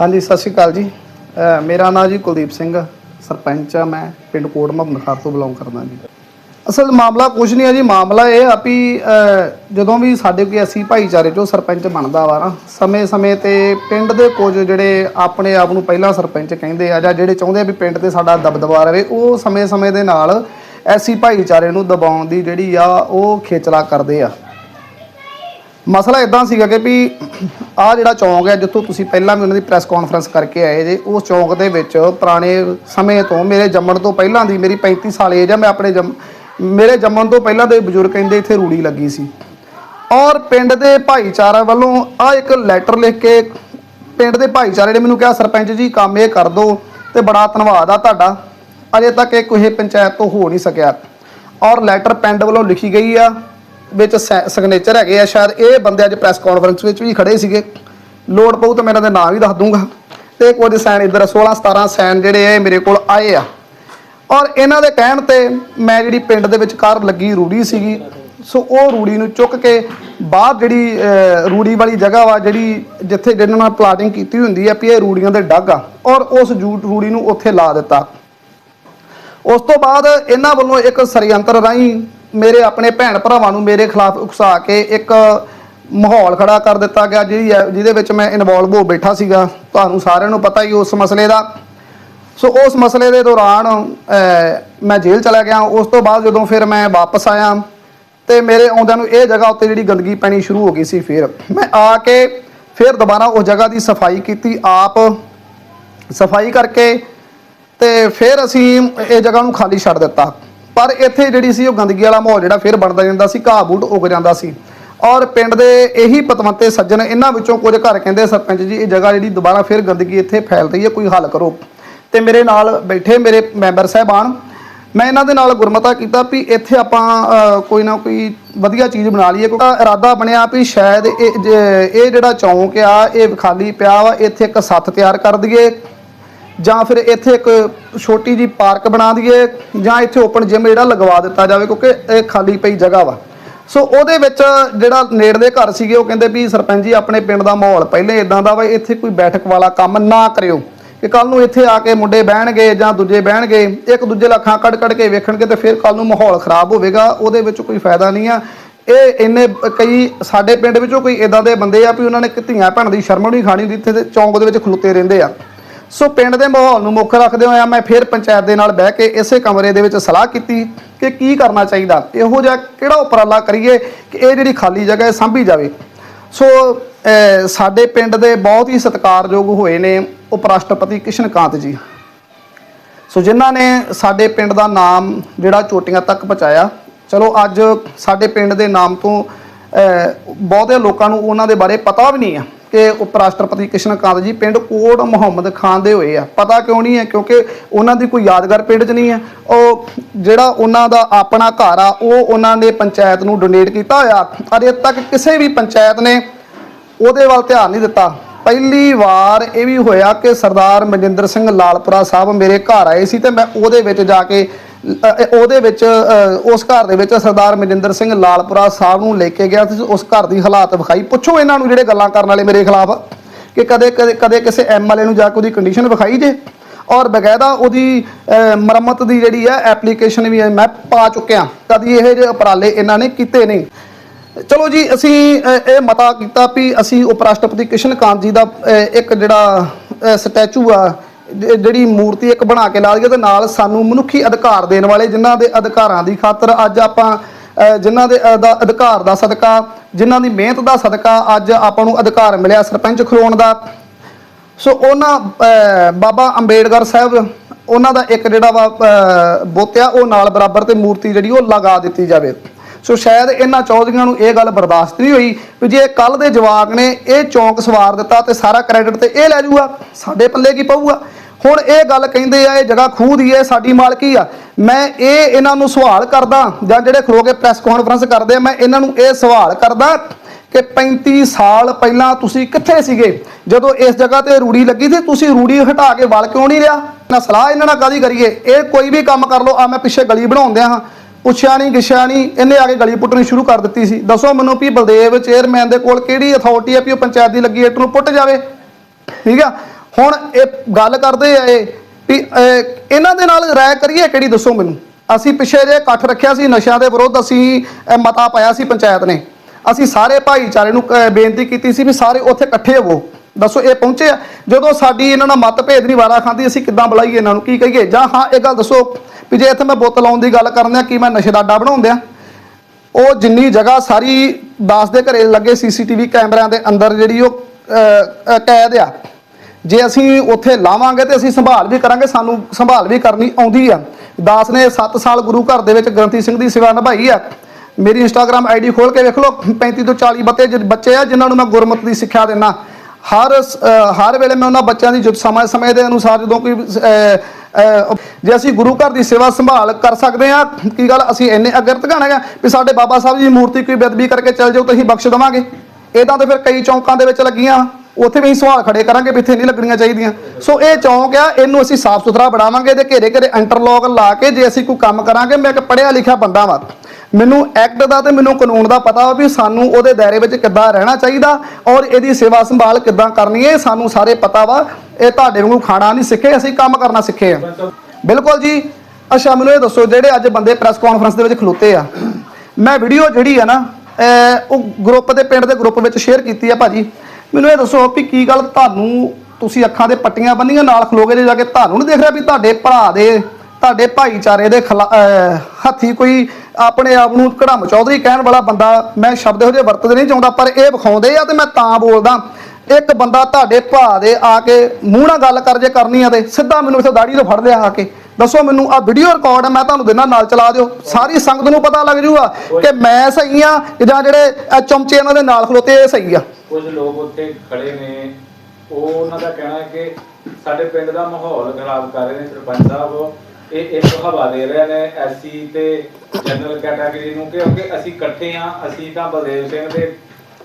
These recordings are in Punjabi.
ਹਾਂਜੀ, ਸਤਿ ਸ਼੍ਰੀ ਅਕਾਲ ਜੀ। ਅਹ ਮੇਰਾ ਨਾਮ ਜੀ ਕੁਲਦੀਪ ਸਿੰਘ, ਸਰਪੰਚ ਆ ਮੈਂ, ਪਿੰਡ ਕੋਟ ਮੁਹੰਮਦ ਖਾਰ ਤੋਂ ਬਿਲੋਂਗ ਕਰਦਾ ਜੀ। ਅਸਲ ਮਾਮਲਾ ਕੁਝ ਨਹੀਂ ਹੈ ਜੀ, ਮਾਮਲਾ ਇਹ ਆ ਵੀ, ਅਹ ਜਦੋਂ ਵੀ ਸਾਡੇ ਕੋਈ ਅਸੀਂ ਭਾਈਚਾਰੇ ਚੋਂ ਸਰਪੰਚ ਬਣਦਾ ਵਾ ਨਾ, ਸਮੇਂ-ਸਮੇਂ ਤੇ ਪਿੰਡ ਦੇ ਕੁਝ ਜਿਹੜੇ ਆਪਣੇ ਆਪ ਨੂੰ ਪਹਿਲਾਂ ਸਰਪੰਚ ਕਹਿੰਦੇ ਆ ਜਾਂ ਜਿਹੜੇ ਚਾਹੁੰਦੇ ਆ ਵੀ ਪਿੰਡ ਤੇ ਸਾਡਾ ਦਬਦਬਾ ਰਹੇ, ਉਹ ਸਮੇਂ-ਸਮੇਂ ਦੇ ਨਾਲ ਐਸੀ ਭਾਈਚਾਰੇ ਨੂੰ ਦਬਾਉਣ ਦੀ ਜਿਹੜੀ ਆ, ਉਹ ਖੇਚਲਾ ਕਰਦੇ ਆ। ਮਸਲਾ ਇਦਾਂ ਸੀਗਾ ਕਿ ਵੀ ਆ ਜਿਹੜਾ ਚੌਂਕ ਹੈ, ਜਿੱਥੋਂ ਤੁਸੀਂ ਪਹਿਲਾਂ ਵੀ ਉਹਨਾਂ ਦੀ ਪ੍ਰੈਸ ਕਾਨਫਰੰਸ ਕਰਕੇ ਆਏ ਜੇ, ਉਸ ਚੌਂਕ ਦੇ ਵਿੱਚ ਪੁਰਾਣੇ ਸਮੇਂ ਤੋਂ, ਮੇਰੇ ਜੰਮਣ ਤੋਂ ਪਹਿਲਾਂ ਦੀ ਮੇਰੀ 35 ਸਾਲ ਏਜ ਆ, ਮੈਂ ਆਪਣੇ ਜੰਮ, ਮੇਰੇ ਜੰਮਣ ਤੋਂ ਪਹਿਲਾਂ ਦੇ ਬਜ਼ੁਰਗ ਕਹਿੰਦੇ ਇੱਥੇ ਰੂੜੀ ਲੱਗੀ ਸੀ। ਔਰ ਪਿੰਡ ਦੇ ਭਾਈਚਾਰਾ ਵੱਲੋਂ ਆ ਇੱਕ ਲੈਟਰ ਲਿਖ ਕੇ ਪਿੰਡ ਦੇ ਭਾਈਚਾਰੇ ਨੇ ਮੈਨੂੰ ਕਿਹਾ, ਸਰਪੰਚ ਜੀ, ਕੰਮ ਇਹ ਕਰ ਦਿਓ ਤੇ ਬੜਾ ਧੰਨਵਾਦ ਆ ਤੁਹਾਡਾ। ਅਜੇ ਤੱਕ ਇਹ ਕੋਈ ਪੰਚਾਇਤ ਤੋਂ ਹੋ ਨਹੀਂ ਸਕਿਆ। ਔਰ ਲੈਟਰ ਪਿੰਡ ਵੱਲੋਂ ਲਿਖੀ ਗਈ ਆ। ਵਿੱਚ ਸਿਗਨੇਚਰ ਹੈਗੇ ਆ, ਸ਼ਾਇਦ ਇਹ ਬੰਦੇ ਅੱਜ ਪ੍ਰੈਸ ਕਾਨਫਰੰਸ ਵਿੱਚ ਵੀ ਖੜੇ ਸੀਗੇ। ਲੋੜ ਪਊ ਤਾਂ ਮੈਂ ਇਹਨਾਂ ਦੇ ਨਾਮ ਵੀ ਦੱਸ ਦੂੰਗਾ। ਤੇ ਕੁਝ ਸਾਈਨ ਇੱਧਰ 16 17 ਸਾਈਨ ਜਿਹੜੇ ਆ ਮੇਰੇ ਕੋਲ ਆਏ ਆ। ਔਰ ਇਹਨਾਂ ਦੇ ਕਹਿਣ ਤੇ ਮੈਂ ਜਿਹੜੀ ਪਿੰਡ ਦੇ ਵਿੱਚ ਕਾਰ ਲੱਗੀ ਰੂੜੀ ਸੀਗੀ, ਸੋ ਉਹ ਰੂੜੀ ਨੂੰ ਚੁੱਕ ਕੇ ਬਾਹਰ ਜਿਹੜੀ ਰੂੜੀ ਵਾਲੀ ਜਗ੍ਹਾ ਵਾ, ਜਿਹੜੀ ਜਿੱਥੇ ਜਿਹਨਾਂ ਨਾਲ ਪਲਾਟਿੰਗ ਕੀਤੀ ਹੁੰਦੀ ਆ, ਵੀ ਇਹ ਰੂੜੀਆਂ ਦੇ ਡੱਗ ਆ। ਔਰ ਉਸ ਜੂਟ ਰੂੜੀ ਨੂੰ ਉੱਥੇ ਲਾ ਦਿੱਤਾ। ਉਸ ਤੋਂ ਬਾਅਦ ਇਹਨਾਂ ਵੱਲੋਂ ਇੱਕ ਸਰੀਅੰਤਰ ਰਾਹੀਂ ਮੇਰੇ ਆਪਣੇ ਭੈਣ ਭਰਾਵਾਂ ਨੂੰ ਮੇਰੇ ਖਿਲਾਫ ਉਕਸਾ ਕੇ ਇੱਕ ਮਾਹੌਲ ਖੜਾ ਕਰ ਦਿੱਤਾ ਗਿਆ ਜਿਹਦੀ ਜਿਹਦੇ ਵਿੱਚ ਮੈਂ ਇਨਵੋਲਵ ਹੋ ਬੈਠਾ ਸੀਗਾ। ਤੁਹਾਨੂੰ ਸਾਰਿਆਂ ਨੂੰ ਪਤਾ ਹੀ ਉਸ ਮਸਲੇ ਦਾ। ਸੋ ਉਸ ਮਸਲੇ ਦੇ ਦੌਰਾਨ ਮੈਂ ਜੇਲ੍ਹ ਚਲਾ ਗਿਆ। ਉਸ ਤੋਂ ਬਾਅਦ ਜਦੋਂ ਫਿਰ ਮੈਂ ਵਾਪਸ ਆਇਆ ਤੇ ਮੇਰੇ ਆਉਂਦਿਆਂ ਨੂੰ ਇਹ ਜਗ੍ਹਾ ਉੱਤੇ ਜਿਹੜੀ ਗੰਦਗੀ ਪੈਣੀ ਸ਼ੁਰੂ ਹੋ ਗਈ ਸੀ ਫਿਰ। ਮੈਂ ਆ ਕੇ ਫਿਰ ਦੁਬਾਰਾ ਉਸ ਜਗ੍ਹਾ ਦੀ ਸਫ਼ਾਈ ਕੀਤੀ, ਆਪ ਸਫ਼ਾਈ ਕਰਕੇ ਤੇ ਫਿਰ ਅਸੀਂ ਇਹ ਜਗ੍ਹਾ ਨੂੰ ਖਾਲੀ ਛੱਡ ਦਿੱਤਾ। ਪਰ ਇੱਥੇ ਜਿਹੜੀ ਸੀ ਉਹ ਗੰਦਗੀ ਵਾਲਾ ਮਾਹੌਲ ਜਿਹੜਾ ਫਿਰ ਬਣਦਾ ਜਾਂਦਾ ਸੀ, ਘਾਹ ਬੂਟ ਉੱਗ ਜਾਂਦਾ ਸੀ। ਔਰ ਪਿੰਡ ਦੇ ਇਹੀ ਪਤਵੰਤੇ ਸੱਜਣ ਇਹਨਾਂ ਵਿੱਚੋਂ ਕੁਝ ਘਰ ਕਹਿੰਦੇ ਸਰਪੰਚ ਜੀ, ਇਹ ਜਗ੍ਹਾ ਜਿਹੜੀ ਦੁਬਾਰਾ ਫਿਰ ਗੰਦਗੀ ਇੱਥੇ ਫੈਲ ਰਹੀ ਹੈ, ਕੋਈ ਹੱਲ ਕਰੋ। ਤੇ ਮੇਰੇ ਨਾਲ ਬੈਠੇ ਮੇਰੇ ਮੈਂਬਰ ਸਾਹਿਬਾਨ, ਮੈਂ ਇਹਨਾਂ ਦੇ ਨਾਲ ਗੁਰਮਤਾ ਕੀਤਾ ਵੀ ਇੱਥੇ ਆਪਾਂ ਕੋਈ ਨਾ ਕੋਈ ਵਧੀਆ ਚੀਜ਼ ਬਣਾ ਲਈਏ, ਕਿਉਂਕਿ ਇਰਾਦਾ ਬਣਿਆ ਵੀ ਸ਼ਾਇਦ ਇਹ, ਜ- ਇਹ ਜਿਹੜਾ ਚੌਂਕ ਆ, ਇਹ ਖਾਲੀ ਪਿਆ ਵਾ, ਇੱਥੇ ਇੱਕ ਸੱਥ ਤਿਆਰ ਕਰ ਦਈਏ। ਜਾਂ ਫਿਰ ਇੱਥੇ ਇੱਕ ਛੋਟੀ ਜੀ ਪਾਰਕ ਬਣਾ ਦਈਏ ਜਾਂ ਇੱਥੇ ਓਪਨ ਜਿਮ ਜਿਹੜਾ ਲਗਵਾ ਦਿੱਤਾ ਜਾਵੇ ਕਿਉਂਕਿ ਇਹ ਖਾਲੀ ਪਈ ਜਗ੍ਹਾ ਵਾ। ਸੋ ਉਹਦੇ ਵਿੱਚ ਜਿਹੜਾ ਨੇੜਲੇ ਘਰ ਸੀਗੇ, ਉਹ ਕਹਿੰਦੇ ਵੀ ਸਰਪੰਚ ਜੀ, ਆਪਣੇ ਪਿੰਡ ਦਾ ਮਾਹੌਲ ਪਹਿਲੇ ਇਦਾਂ ਦਾ ਵਾ, ਇੱਥੇ ਕੋਈ ਬੈਠਕ ਵਾਲਾ ਕੰਮ ਨਾ ਕਰਿਓ। ਕਿ ਕੱਲ ਨੂੰ ਇੱਥੇ ਆ ਕੇ ਮੁੰਡੇ ਬਹਿਣਗੇ ਜਾਂ ਦੂਜੇ ਬਹਿਣਗੇ, ਇੱਕ ਦੂਜੇ ਲੱਖਾਂ ਕੱਢ ਕੱਢ ਕੇ ਵੇਖਣਗੇ ਤੇ ਫਿਰ ਕੱਲ ਨੂੰ ਮਾਹੌਲ ਖਰਾਬ ਹੋਵੇਗਾ, ਉਹਦੇ ਵਿੱਚ ਕੋਈ ਫਾਇਦਾ ਨਹੀਂ ਆ। ਇਹ ਇੰਨੇ ਕਈ ਸਾਡੇ ਪਿੰਡ ਵਿੱਚੋਂ ਕੋਈ ਇਦਾਂ ਦੇ ਬੰਦੇ ਆ ਵੀ ਉਹਨਾਂ ਨੇ ਕਿ ਧੀਆਂ ਭੈਣ ਦੀ ਸ਼ਰਮ ਨਹੀਂ ਖਾਣੀ ਹੁੰਦੀ, ਇੱਥੇ ਤੇ ਚੌਂਕ ਦੇ ਵਿੱਚ ਖਲੋਤੇ ਰਹਿੰਦੇ ਆ। ਸੋ ਪਿੰਡ ਦੇ ਮਾਹੌਲ ਨੂੰ ਮੁੱਖ ਰੱਖਦੇ ਹੋਇਆ ਮੈਂ ਫਿਰ ਪੰਚਾਇਤ ਦੇ ਨਾਲ ਬਹਿ ਕੇ ਇਸੇ ਕਮਰੇ ਦੇ ਵਿੱਚ ਸਲਾਹ ਕੀਤੀ ਕਿ ਕੀ ਕਰਨਾ ਚਾਹੀਦਾ, ਇਹੋ ਜਿਹਾ ਕਿਹੜਾ ਉਪਰਾਲਾ ਕਰੀਏ ਕਿ ਇਹ ਜਿਹੜੀ ਖਾਲੀ ਜਗ੍ਹਾ ਹੈ ਸਾਂਭੀ ਜਾਵੇ। ਸੋ ਸਾਡੇ ਪਿੰਡ ਦੇ ਬਹੁਤ ਹੀ ਸਤਿਕਾਰਯੋਗ ਹੋਏ ਨੇ ਉਪ ਰਾਸ਼ਟਰਪਤੀ ਕਿਸ਼ਨ ਕਾਂਤ ਜੀ। ਸੋ, ਜਿਨ੍ਹਾਂ ਨੇ ਸਾਡੇ ਪਿੰਡ ਦਾ ਨਾਮ ਜਿਹੜਾ ਚੋਟੀਆਂ ਤੱਕ ਪਹੁੰਚਾਇਆ, ਚਲੋ ਅੱਜ ਸਾਡੇ ਪਿੰਡ ਦੇ ਨਾਮ ਤੋਂ ਬਹੁਤੇ ਲੋਕਾਂ ਨੂੰ ਉਹਨਾਂ ਦੇ ਬਾਰੇ ਪਤਾ ਵੀ ਨਹੀਂ ਆ ਕਿ ਉਪ ਰਾਸ਼ਟਰਪਤੀ ਕਿਸ਼ਨ ਕਾਂਤ ਜੀ ਪਿੰਡ ਕੋਟ ਮੁਹੰਮਦ ਖਾਨ ਦੇ ਹੋਏ ਆ। ਪਤਾ ਕਿਉਂ ਨਹੀਂ ਹੈ ਕਿਉਂਕਿ ਉਹਨਾਂ ਦੀ ਕੋਈ ਯਾਦਗਾਰ ਪਿੰਡ 'ਚ ਨਹੀਂ ਹੈ ਉਹ ਜਿਹੜਾ ਉਹਨਾਂ ਦਾ ਆਪਣਾ ਘਰ ਆ, ਉਹ ਉਹਨਾਂ ਨੇ ਪੰਚਾਇਤ ਨੂੰ ਡੋਨੇਟ ਕੀਤਾ ਹੋਇਆ। ਅਜੇ ਤੱਕ ਕਿਸੇ ਵੀ ਪੰਚਾਇਤ ਨੇ ਉਹਦੇ ਵੱਲ ਧਿਆਨ ਨਹੀਂ ਦਿੱਤਾ। ਪਹਿਲੀ ਵਾਰ ਇਹ ਵੀ ਹੋਇਆ ਕਿ ਸਰਦਾਰ ਮਨਜਿੰਦਰ ਸਿੰਘ ਲਾਲਪੁਰਾ ਸਾਹਿਬ ਮੇਰੇ ਘਰ ਆਏ ਸੀ ਤੇ ਮੈਂ ਉਹਦੇ ਵਿੱਚ ਜਾ ਕੇ ਉਹਦੇ ਵਿੱਚ ਉਸ ਘਰ ਦੇ ਵਿੱਚ ਸਰਦਾਰ ਮਨਜਿੰਦਰ ਸਿੰਘ ਲਾਲਪੁਰਾ ਸਾਹਿਬ ਨੂੰ ਲੈ ਕੇ ਗਿਆ ਤੇ ਉਸ ਘਰ ਦੀ ਹਾਲਾਤ ਵਿਖਾਈ। ਪੁੱਛੋ ਇਹਨਾਂ ਨੂੰ ਜਿਹੜੇ ਗੱਲਾਂ ਕਰਨ ਵਾਲੇ ਮੇਰੇ ਖਿਲਾਫ ਕਿ ਕਦੇ ਕਦੇ ਕਦੇ ਕਿਸੇ ਐਮਐਲਏ ਨੂੰ ਜਾ ਕੇ ਉਹਦੀ ਕੰਡੀਸ਼ਨ ਵਿਖਾਈ ਜੇ। ਔਰ ਬਕਾਇਦਾ ਉਹਦੀ ਅ, ਮੁਰੰਮਤ ਦੀ ਜਿਹੜੀ ਹੈ ਐਪਲੀਕੇਸ਼ਨ ਵੀ ਮੈਂ ਪਾ ਚੁੱਕਿਆ। ਕਦੀ ਇਹ ਜਿਹੇ ਉਪਰਾਲੇ ਇਹਨਾਂ ਨੇ ਕੀਤੇ ਨਹੀਂ। ਚਲੋ ਜੀ ਅਸੀਂ ਇਹ ਮਤਾ ਕੀਤਾ ਵੀ ਅਸੀਂ ਉਪ ਰਾਸ਼ਟਰਪਤੀ ਕਿਸ਼ਨ ਕਾਂਤ ਜੀ ਦਾ ਇੱਕ ਜਿਹੜਾ ਸਟੈਚੂ ਆ ਜਿਹੜੀ ਮੂਰਤੀ ਇੱਕ ਬਣਾ ਕੇ ਲਾ ਦਈਏ ਤੇ ਨਾਲ ਸਾਨੂੰ ਮਨੁੱਖੀ ਅਧਿਕਾਰ ਦੇਣ ਵਾਲੇ ਜਿਨ੍ਹਾਂ ਦੇ ਅਧਿਕਾਰਾਂ ਦੀ ਖਾਤਰ ਅੱਜ ਆਪਾਂ ਅ, ਜਿਨ੍ਹਾਂ ਦੇ ਅ, ਅਧਿਕਾਰ ਦਾ ਸਦਕਾ ਜਿਨ੍ਹਾਂ ਦੀ ਮਿਹਨਤ ਦਾ ਸਦਕਾ ਅੱਜ ਆਪਾਂ ਨੂੰ ਅਧਿਕਾਰ ਮਿਲਿਆ ਸਰਪੰਚ ਖਲੋਣ ਦਾ। ਸੋ ਉਹਨਾਂ ਅਹ, ਬਾਬਾ ਅੰਬੇਡਕਰ ਸਾਹਿਬ ਉਹਨਾਂ ਦਾ ਇੱਕ ਜਿਹੜਾ ਵਾ ਅਹ, ਬੁੱਤ ਆ ਉਹ ਨਾਲ ਬਰਾਬਰ ਤੇ ਮੂਰਤੀ ਜਿਹੜੀ ਉਹ ਲਗਾ ਦਿੱਤੀ ਜਾਵੇ। ਸੋ ਸ਼ਾਇਦ ਇਹਨਾਂ ਚੌਧਰੀਆਂ ਨੂੰ ਇਹ ਗੱਲ ਬਰਦਾਸ਼ਤ ਨਹੀਂ ਹੋਈ ਵੀ ਜੇ ਕੱਲ ਦੇ ਜਵਾਕ ਨੇ ਇਹ ਚੌਂਕ ਸਵਾਰ ਦਿੱਤਾ ਤੇ ਸਾਰਾ ਕ੍ਰੈਡਿਟ ਤੇ ਇਹ ਲੈ ਜਾਊਗਾ ਸਾਡੇ ਪੱਲੇ ਕੀ ਪਊਗਾ? ਹੁਣ ਇਹ ਗੱਲ ਕਹਿੰਦੇ ਆ, ਇਹ ਜਗ੍ਹਾ ਖੂਹ ਦੀ ਹੈ ਸਾਡੀ ਮਾਲਕੀ ਆ। ਮੈਂ ਇਹ ਇਹਨਾਂ ਨੂੰ ਸਵਾਲ ਕਰਦਾ, ਜਾਂ ਜਿਹੜੇ ਖਲੋ ਕੇ ਪ੍ਰੈਸ ਕਾਨਫਰੰਸ ਕਰਦੇ ਆ, ਮੈਂ ਇਹਨਾਂ ਨੂੰ ਇਹ ਸਵਾਲ ਕਰਦਾ ਕਿ 35 ਸਾਲ ਪਹਿਲਾਂ ਤੁਸੀਂ ਕਿੱਥੇ ਸੀਗੇ? ਜਦੋਂ ਇਸ ਜਗ੍ਹਾ ਤੇ ਰੂੜੀ ਲੱਗੀ ਸੀ, ਤੁਸੀਂ ਰੂੜੀ ਹਟਾ ਕੇ ਵਲ ਕਿਉਂ ਨਹੀਂ ਲਿਆ? ਨਾ ਸਲਾਹ ਇਹਨਾਂ ਨਾਲ ਕਾਦੀ ਕਰੀਏ? ਇਹ ਕੋਈ ਵੀ ਕੰਮ ਕਰ ਲਓ, ਆ ਮੈਂ ਪਿੱਛੇ ਗਲੀ ਬਣਾਉਂਦਿਆਂ ਹਾਂ। ਪੁੱਛਿਆ ਨਹੀਂ ਗਿਛਿਆ ਨਹੀਂ ਇਹਨੇ ਆ ਕੇ ਗਲੀ ਪੁੱਟਣੀ ਸ਼ੁਰੂ ਕਰ ਦਿੱਤੀ ਸੀ। ਦੱਸੋ ਮੈਨੂੰ ਵੀ ਬਲਦੇਵ ਚੇਅਰਮੈਨ ਦੇ ਕੋਲ ਕਿਹੜੀ ਅਥਾਰਟੀ ਹੈ ਵੀ ਉਹ ਪੰਚਾਇਤ ਦੀ ਲੱਗੀ ਇੱਟ ਨੂੰ ਪੁੱਟ ਜਾਵੇ? ਠੀਕ ਆ? ਹੁਣ ਇਹ ਗੱਲ ਕਰਦੇ ਆ ਇਹ ਵੀ ਇਹਨਾਂ ਦੇ ਨਾਲ ਰਾਇ ਕਰੀਏ ਕਿਹੜੀ ਦੱਸੋ ਮੈਨੂੰ? ਅਸੀਂ ਪਿੱਛੇ ਜੇ ਇਕੱਠ ਰੱਖਿਆ ਸੀ ਨਸ਼ਿਆਂ ਦੇ ਵਿਰੁੱਧ ਅਸੀਂ ਮਤਾ ਪਾਇਆ ਸੀ ਪੰਚਾਇਤ ਨੇ। ਅਸੀਂ ਸਾਰੇ ਭਾਈਚਾਰੇ ਨੂੰ ਅਹ, ਬੇਨਤੀ ਕੀਤੀ ਸੀ ਵੀ ਸਾਰੇ ਉੱਥੇ ਇਕੱਠੇ ਹੋਵੋ। ਦੱਸੋ ਇਹ ਪਹੁੰਚੇ ਆ? ਜਦੋਂ ਸਾਡੀ ਇਹਨਾਂ ਨਾਲ ਮਤਭੇਦ ਨਹੀਂ ਵਾਰਾ ਖਾਂਦੀ ਅਸੀਂ ਕਿੱਦਾਂ ਬੁਲਾਈਏ ਇਹਨਾਂ ਨੂੰ? ਕੀ ਕਹੀਏ? ਜਾਂ ਹਾਂ ਇਹ ਗੱਲ ਦੱਸੋ ਵੀ ਜੇ ਇੱਥੇ ਮੈਂ ਬੁੱਤ ਲਾਉਣ ਦੀ ਗੱਲ ਕਰਨਿਆ ਕੀ ਮੈਂ ਨਸ਼ੇ ਦਾ ਅੱਡਾ ਬਣਾਉਂਦਿਆ ਉਹ ਜਿੰਨੀ ਜਗ੍ਹਾ ਸਾਰੀ ਦਾਸ ਦੇ ਘਰੇ ਲੱਗੇ ਸੀਸੀਟੀਵੀ ਕੈਮਰਿਆਂ ਦੇ ਅੰਦਰ ਜਿਹੜੀ ਉਹ ਕੈਦ ਆ ਜੇ ਅਸੀਂ ਉੱਥੇ ਲਾਵਾਂਗੇ ਤੇ ਅਸੀਂ ਸੰਭਾਲ ਵੀ ਕਰਾਂਗੇ, ਸਾਨੂੰ ਸੰਭਾਲ ਵੀ ਕਰਨੀ ਆਉਂਦੀ ਆ। ਦਾਸ ਨੇ 7 ਸਾਲ ਗੁਰੂ ਘਰ ਦੇ ਵਿੱਚ ਗ੍ਰੰਥੀ ਸਿੰਘ ਦੀ ਸੇਵਾ ਨਿਭਾਈ ਆ। ਮੇਰੀ ਇੰਸਟਾਗ੍ਰam ਆਈਡੀ ਖੋਲ ਕੇ ਵੇਖ ਲਓ 35 ਤੋਂ 40 ਬੱਤੇ ਜਿਹੜੇ ਬੱਚੇ ਆ, ਜਿਨ੍ਹਾਂ ਨੂੰ ਮੈਂ ਗੁਰਮਤਿ ਦੀ ਸਿੱਖਿਆ ਦਿੰਦਾ ਹਰ ਹਰ ਵੇਲੇ ਮੈਂ ਉਹਨਾਂ ਬੱਚਿਆਂ ਦੀ ਜਦ ਸਮੇਂ ਸਮੇਂ ਦੇ ਅਨੁਸਾਰ ਜਦੋਂ ਕੋਈ ਜੇ ਅਸੀਂ ਗੁਰੂ ਘਰ ਦੀ ਸੇਵਾ ਸੰਭਾਲ ਕਰ ਸਕਦੇ ਆ, ਕੀ ਗੱਲ ਅਸੀਂ ਇੰਨੇ ਅਗਰ ਹੈਗਾ ਵੀ ਸਾਡੇ ਬਾਬਾ ਸਾਹਿਬ ਜੀ ਦੀ ਮੂਰਤੀ ਕੋਈ ਬੇਦਬੀ ਕਰਕੇ ਚੱਲ ਜਾਓ, ਤਾਂ ਅਸੀਂ ਬਖਸ਼ ਦੇਵਾਂਗੇ। ਇਦਾਂ ਤੇ ਫਿਰ ਕਈ ਚੌਂਕਾਂ ਦੇ ਵਿੱਚ ਲੱਗੀਆਂ। ਉੱਥੇ ਵੀ ਅਸੀਂ ਸਵਾਲ ਖੜੇ ਕਰਾਂਗੇ ਵੀ ਇੱਥੇ ਨਹੀਂ ਲੱਗਣੀਆਂ ਚਾਹੀਦੀਆਂ। ਸੋ ਇਹ ਚੌਂਕ ਆ, ਇਹਨੂੰ ਅਸੀਂ ਸਾਫ਼ ਸੁਥਰਾ ਬਣਾਵਾਂਗੇ ਤੇ ਘੇਰੇ ਘੇਰੇ ਇੰਟਰਲੌਕ ਲਾ ਕੇ ਜੇ ਅਸੀਂ ਕੋਈ ਕੰਮ ਕਰਾਂਗੇ, ਮੈਂ ਇੱਕ ਪੜ੍ਹਿਆ ਲਿਖਿਆ ਬੰਦਾ ਵਾਂ। ਮੈਨੂੰ ਐਕਟ ਦਾ ਤੇ ਮੈਨੂੰ ਕਾਨੂੰਨ ਦਾ ਪਤਾ ਵਾ ਵੀ ਸਾਨੂੰ ਉਹਦੇ ਦਾਇਰੇ ਵਿੱਚ ਕਿੱਦਾਂ ਰਹਿਣਾ ਚਾਹੀਦਾ ਔਰ ਇਹਦੀ ਸੇਵਾ ਸੰਭਾਲ ਕਿੱਦਾਂ ਕਰਨੀ ਹੈ, ਸਾਨੂੰ ਸਾਰੇ ਪਤਾ ਵਾ। ਇਹ ਤੁਹਾਡੇ ਵਾਂਗੂ ਖਾਣਾ ਨਹੀਂ ਸਿੱਖੇ, ਅਸੀਂ ਕੰਮ ਕਰਨਾ ਸਿੱਖੇ ਆ। ਬਿਲਕੁਲ ਜੀ। ਅੱਛਾ, ਮੈਨੂੰ ਇਹ ਦੱਸੋ, ਜਿਹੜੇ ਅੱਜ ਬੰਦੇ ਪ੍ਰੈਸ ਕਾਨਫਰੰਸ ਦੇ ਵਿੱਚ ਖਲੋਤੇ ਆ, ਮੈਂ ਵੀਡੀਓ ਜਿਹੜੀ ਆ ਨਾ ਉਹ ਗਰੁੱਪ ਦੇ ਪਿੰਡ ਦੇ ਗਰੁੱਪ ਵਿੱਚ ਸ਼ੇਅਰ ਕੀਤੀ ਆ ਭਾਜੀ। ਮੈਨੂੰ ਇਹ ਦੱਸੋ ਵੀ ਕੀ ਗੱਲ ਤੁਹਾਨੂੰ ਤੁਸੀਂ ਅੱਖਾਂ ਦੇ ਪੱਟੀਆਂ ਬੰਨੀਆਂ, ਨਾਲ ਖਲੋਗੇ ਜੇ ਜਾ ਕੇ ਤੁਹਾਨੂੰ ਨਹੀਂ ਦੇਖ ਰਿਹਾ ਵੀ ਤੁਹਾਡੇ ਭਰਾ ਦੇ, ਤੁਹਾਡੇ ਭਾਈਚਾਰੇ ਦੇ ਖਿਲਾ- ਅਹ ਹੱਥੀ ਕੋਈ ਆਪਣੇ ਆਪ ਨੂੰ ਕੜਮ ਚੌਧਰੀ ਕਹਿਣ ਵਾਲਾ ਬੰਦਾ ਮੈਂ ਸ਼ਬਦ ਇਹੋ ਜਿਹੇ ਵਰਤਦੇ ਨਹੀਂ ਚਾਹੁੰਦਾ, ਪਰ ਇਹ ਵਿਖਾਉਂਦੇ ਆ ਤੇ ਮੈਂ ਤਾਂ ਬੋਲਦਾ। ਇੱਕ ਬੰਦਾ ਤੁਹਾਡੇ ਭਰਾ ਦੇ ਆ ਕੇ ਮੂੰਹ ਨਾਲ ਗੱਲ ਕਰ ਜੇ ਕਰਨੀ ਆ ਤੇ ਸਿੱਧਾ ਮੈਨੂੰ ਇੱਥੇ ਦਾੜੀ ਤੋਂ ਫੜ ਲਿਆ ਆ ਕੇ। ਦੱਸੋ ਮੈਨੂੰ ਆ ਵੀਡੀਓ ਰਿਕਾਰਡ ਹੈ ਮੈਂ ਤੁਹਾਨੂੰ ਦਿਨਾਂ ਨਾਲ ਚਲਾ ਦਿਓ। ਸਾਰੀ ਸੰਗਤ ਨੂੰ ਪਤਾ ਲੱਗ ਜੂਗਾ ਕਿ ਮੈਂ ਸਹੀ ਆ ਜਾਂ ਜਿਹੜੇ ਚਮਚੇ ਇਹਨਾਂ ਦੇ ਨਾਲ ਖਲੋਤੇ ਇਹ ਸਹੀ ਆ। ਕੁਝ ਲੋਕ ਉੱਥੇ ਖੜੇ ਨੇ। ਉਹ ਉਹਨਾਂ ਦਾ ਕਹਿਣਾ ਹੈ ਕਿ ਸਾਡੇ ਪਿੰਡ ਦਾ ਮਾਹੌਲ ਖਰਾਬ ਕਰ ਰਹੇ ਨੇ ਸਰਪੰਚ ਸਾਹਿਬ। ਇਹ ਇੱਕ ਹਵਾ ਦੇ ਰਹੇ ਨੇ ਐਸਸੀ ਤੇ ਜਨਰਲ ਕੈਟਾਗਰੀ ਨੂੰ ਕਿਉਂਕਿ ਅਸੀਂ ਇਕੱਠੇ ਆ ਅਸੀਂ ਤਾਂ ਬਲਦੇਵ ਸਿੰਘ ਦੇ।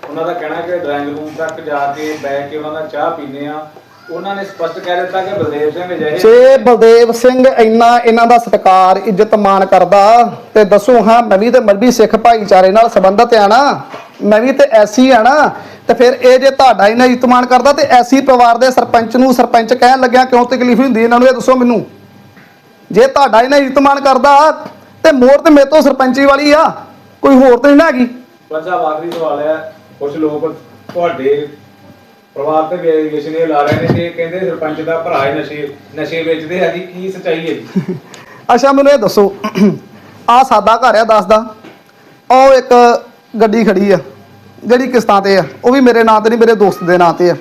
ਉਹਨਾਂ ਦਾ ਕਹਿਣਾ ਕਿ ਡਰਾਇੰਗ ਰੂਮ ਤੱਕ ਜਾ ਕੇ ਬਹਿ ਕੇ ਉਹਨਾਂ ਦਾ ਚਾਹ ਪੀਨੇ ਆ ਉਹਨਾਂ ਨੇ ਸਪਸ਼ਟ ਕਹਿ ਦਿੱਤਾ ਕਿ ਬਲਦੇਵ ਸਿੰਘ ਜਿਹੇ ਜੇ ਬਲਦੇਵ ਸਿੰਘ ਇੰਨਾ ਇਹਨਾਂ ਦਾ ਸਤਿਕਾਰ ਇੱਜ਼ਤ ਮਾਣ ਕਰਦਾ ਤੇ ਦੱਸੋ ਹਾਂ ਮੈਂ ਵੀ ਤੇ ਮਰਬੀ ਸਿੱਖ ਭਾਈਚਾਰੇ ਨਾਲ ਸੰਬੰਧਿਤ ਆ ਨਾ ਮੈਂ ਵੀ ਤੇ ਐਸੀ ਆ ਨਾ ਤੇ ਫਿਰ ਇਹ ਜੇ ਤੁਹਾਡਾ ਇਹਨਾਂ ਇੱਜ਼ਤ ਮਾਣ ਕਰਦਾ ਤੇ ਐਸੀ ਪਰਿਵਾਰ ਦੇ ਸਰਪੰਚ ਨੂੰ ਸਰਪੰਚ ਕਹਿਣ ਲੱਗਿਆ ਕਿਉਂ ਤਕਲੀਫ ਹੁੰਦੀ ਇਹਨਾਂ ਨੂੰ ਇਹ ਦੱਸੋ ਮੈਨੂੰ। ਜੇ ਤੁਹਾਡਾ ਇਹਨਾਂ ਇੱਜ਼ਤ ਮਾਣ ਕਰਦਾ ਤੇ ਮੋਰ ਤੇ ਮੇਰੇ ਤੋਂ ਸਰਪੰਚੀ ਵਾਲੀ ਆ ਕੋਈ ਹੋਰ ਤੇ ਨਹੀਂ ਹੈਗੀ। ਸਾਹਿਬ ਆਖਰੀ ਸਵਾਲ ਹੈ ਕੁਝ ਲੋਕ ਤੁਹਾਡੇ ਪਰਿਵਾਰ ਤੇ ਵੇਰੀਏਸ਼ਨ ਇਹ ਲਾ ਰਹੇ ਨੇ ਕਿ ਕਹਿੰਦੇ ਸਰਪੰਚ ਦਾ ਭਰਾ ਹੀ ਨਸ਼ੇ ਨਸ਼ੇ ਵੇਚਦੇ ਆ ਜੀ, ਕੀ ਸੱਚਾਈ ਹੈ ਜੀ? ਅੱਛਾ, ਮੈਨੂੰ ਇਹ ਦੱਸੋ ਆ ਸਾਦਾ ਘਰ ਆ ਦੱਸ ਉਹ ਇੱਕ ਗੱਡੀ ਖੜੀ ਆ, ਜਿਹੜੀ ਕਿਸ਼ਤਾਂ ਤੇ ਆ, ਉਹ ਵੀ ਮੇਰੇ ਨਾਂ ਤੇ ਨਹੀਂ, ਮੇਰੇ ਦੋਸਤ ਦੇ ਨਾਂ ਤੇ ਆ।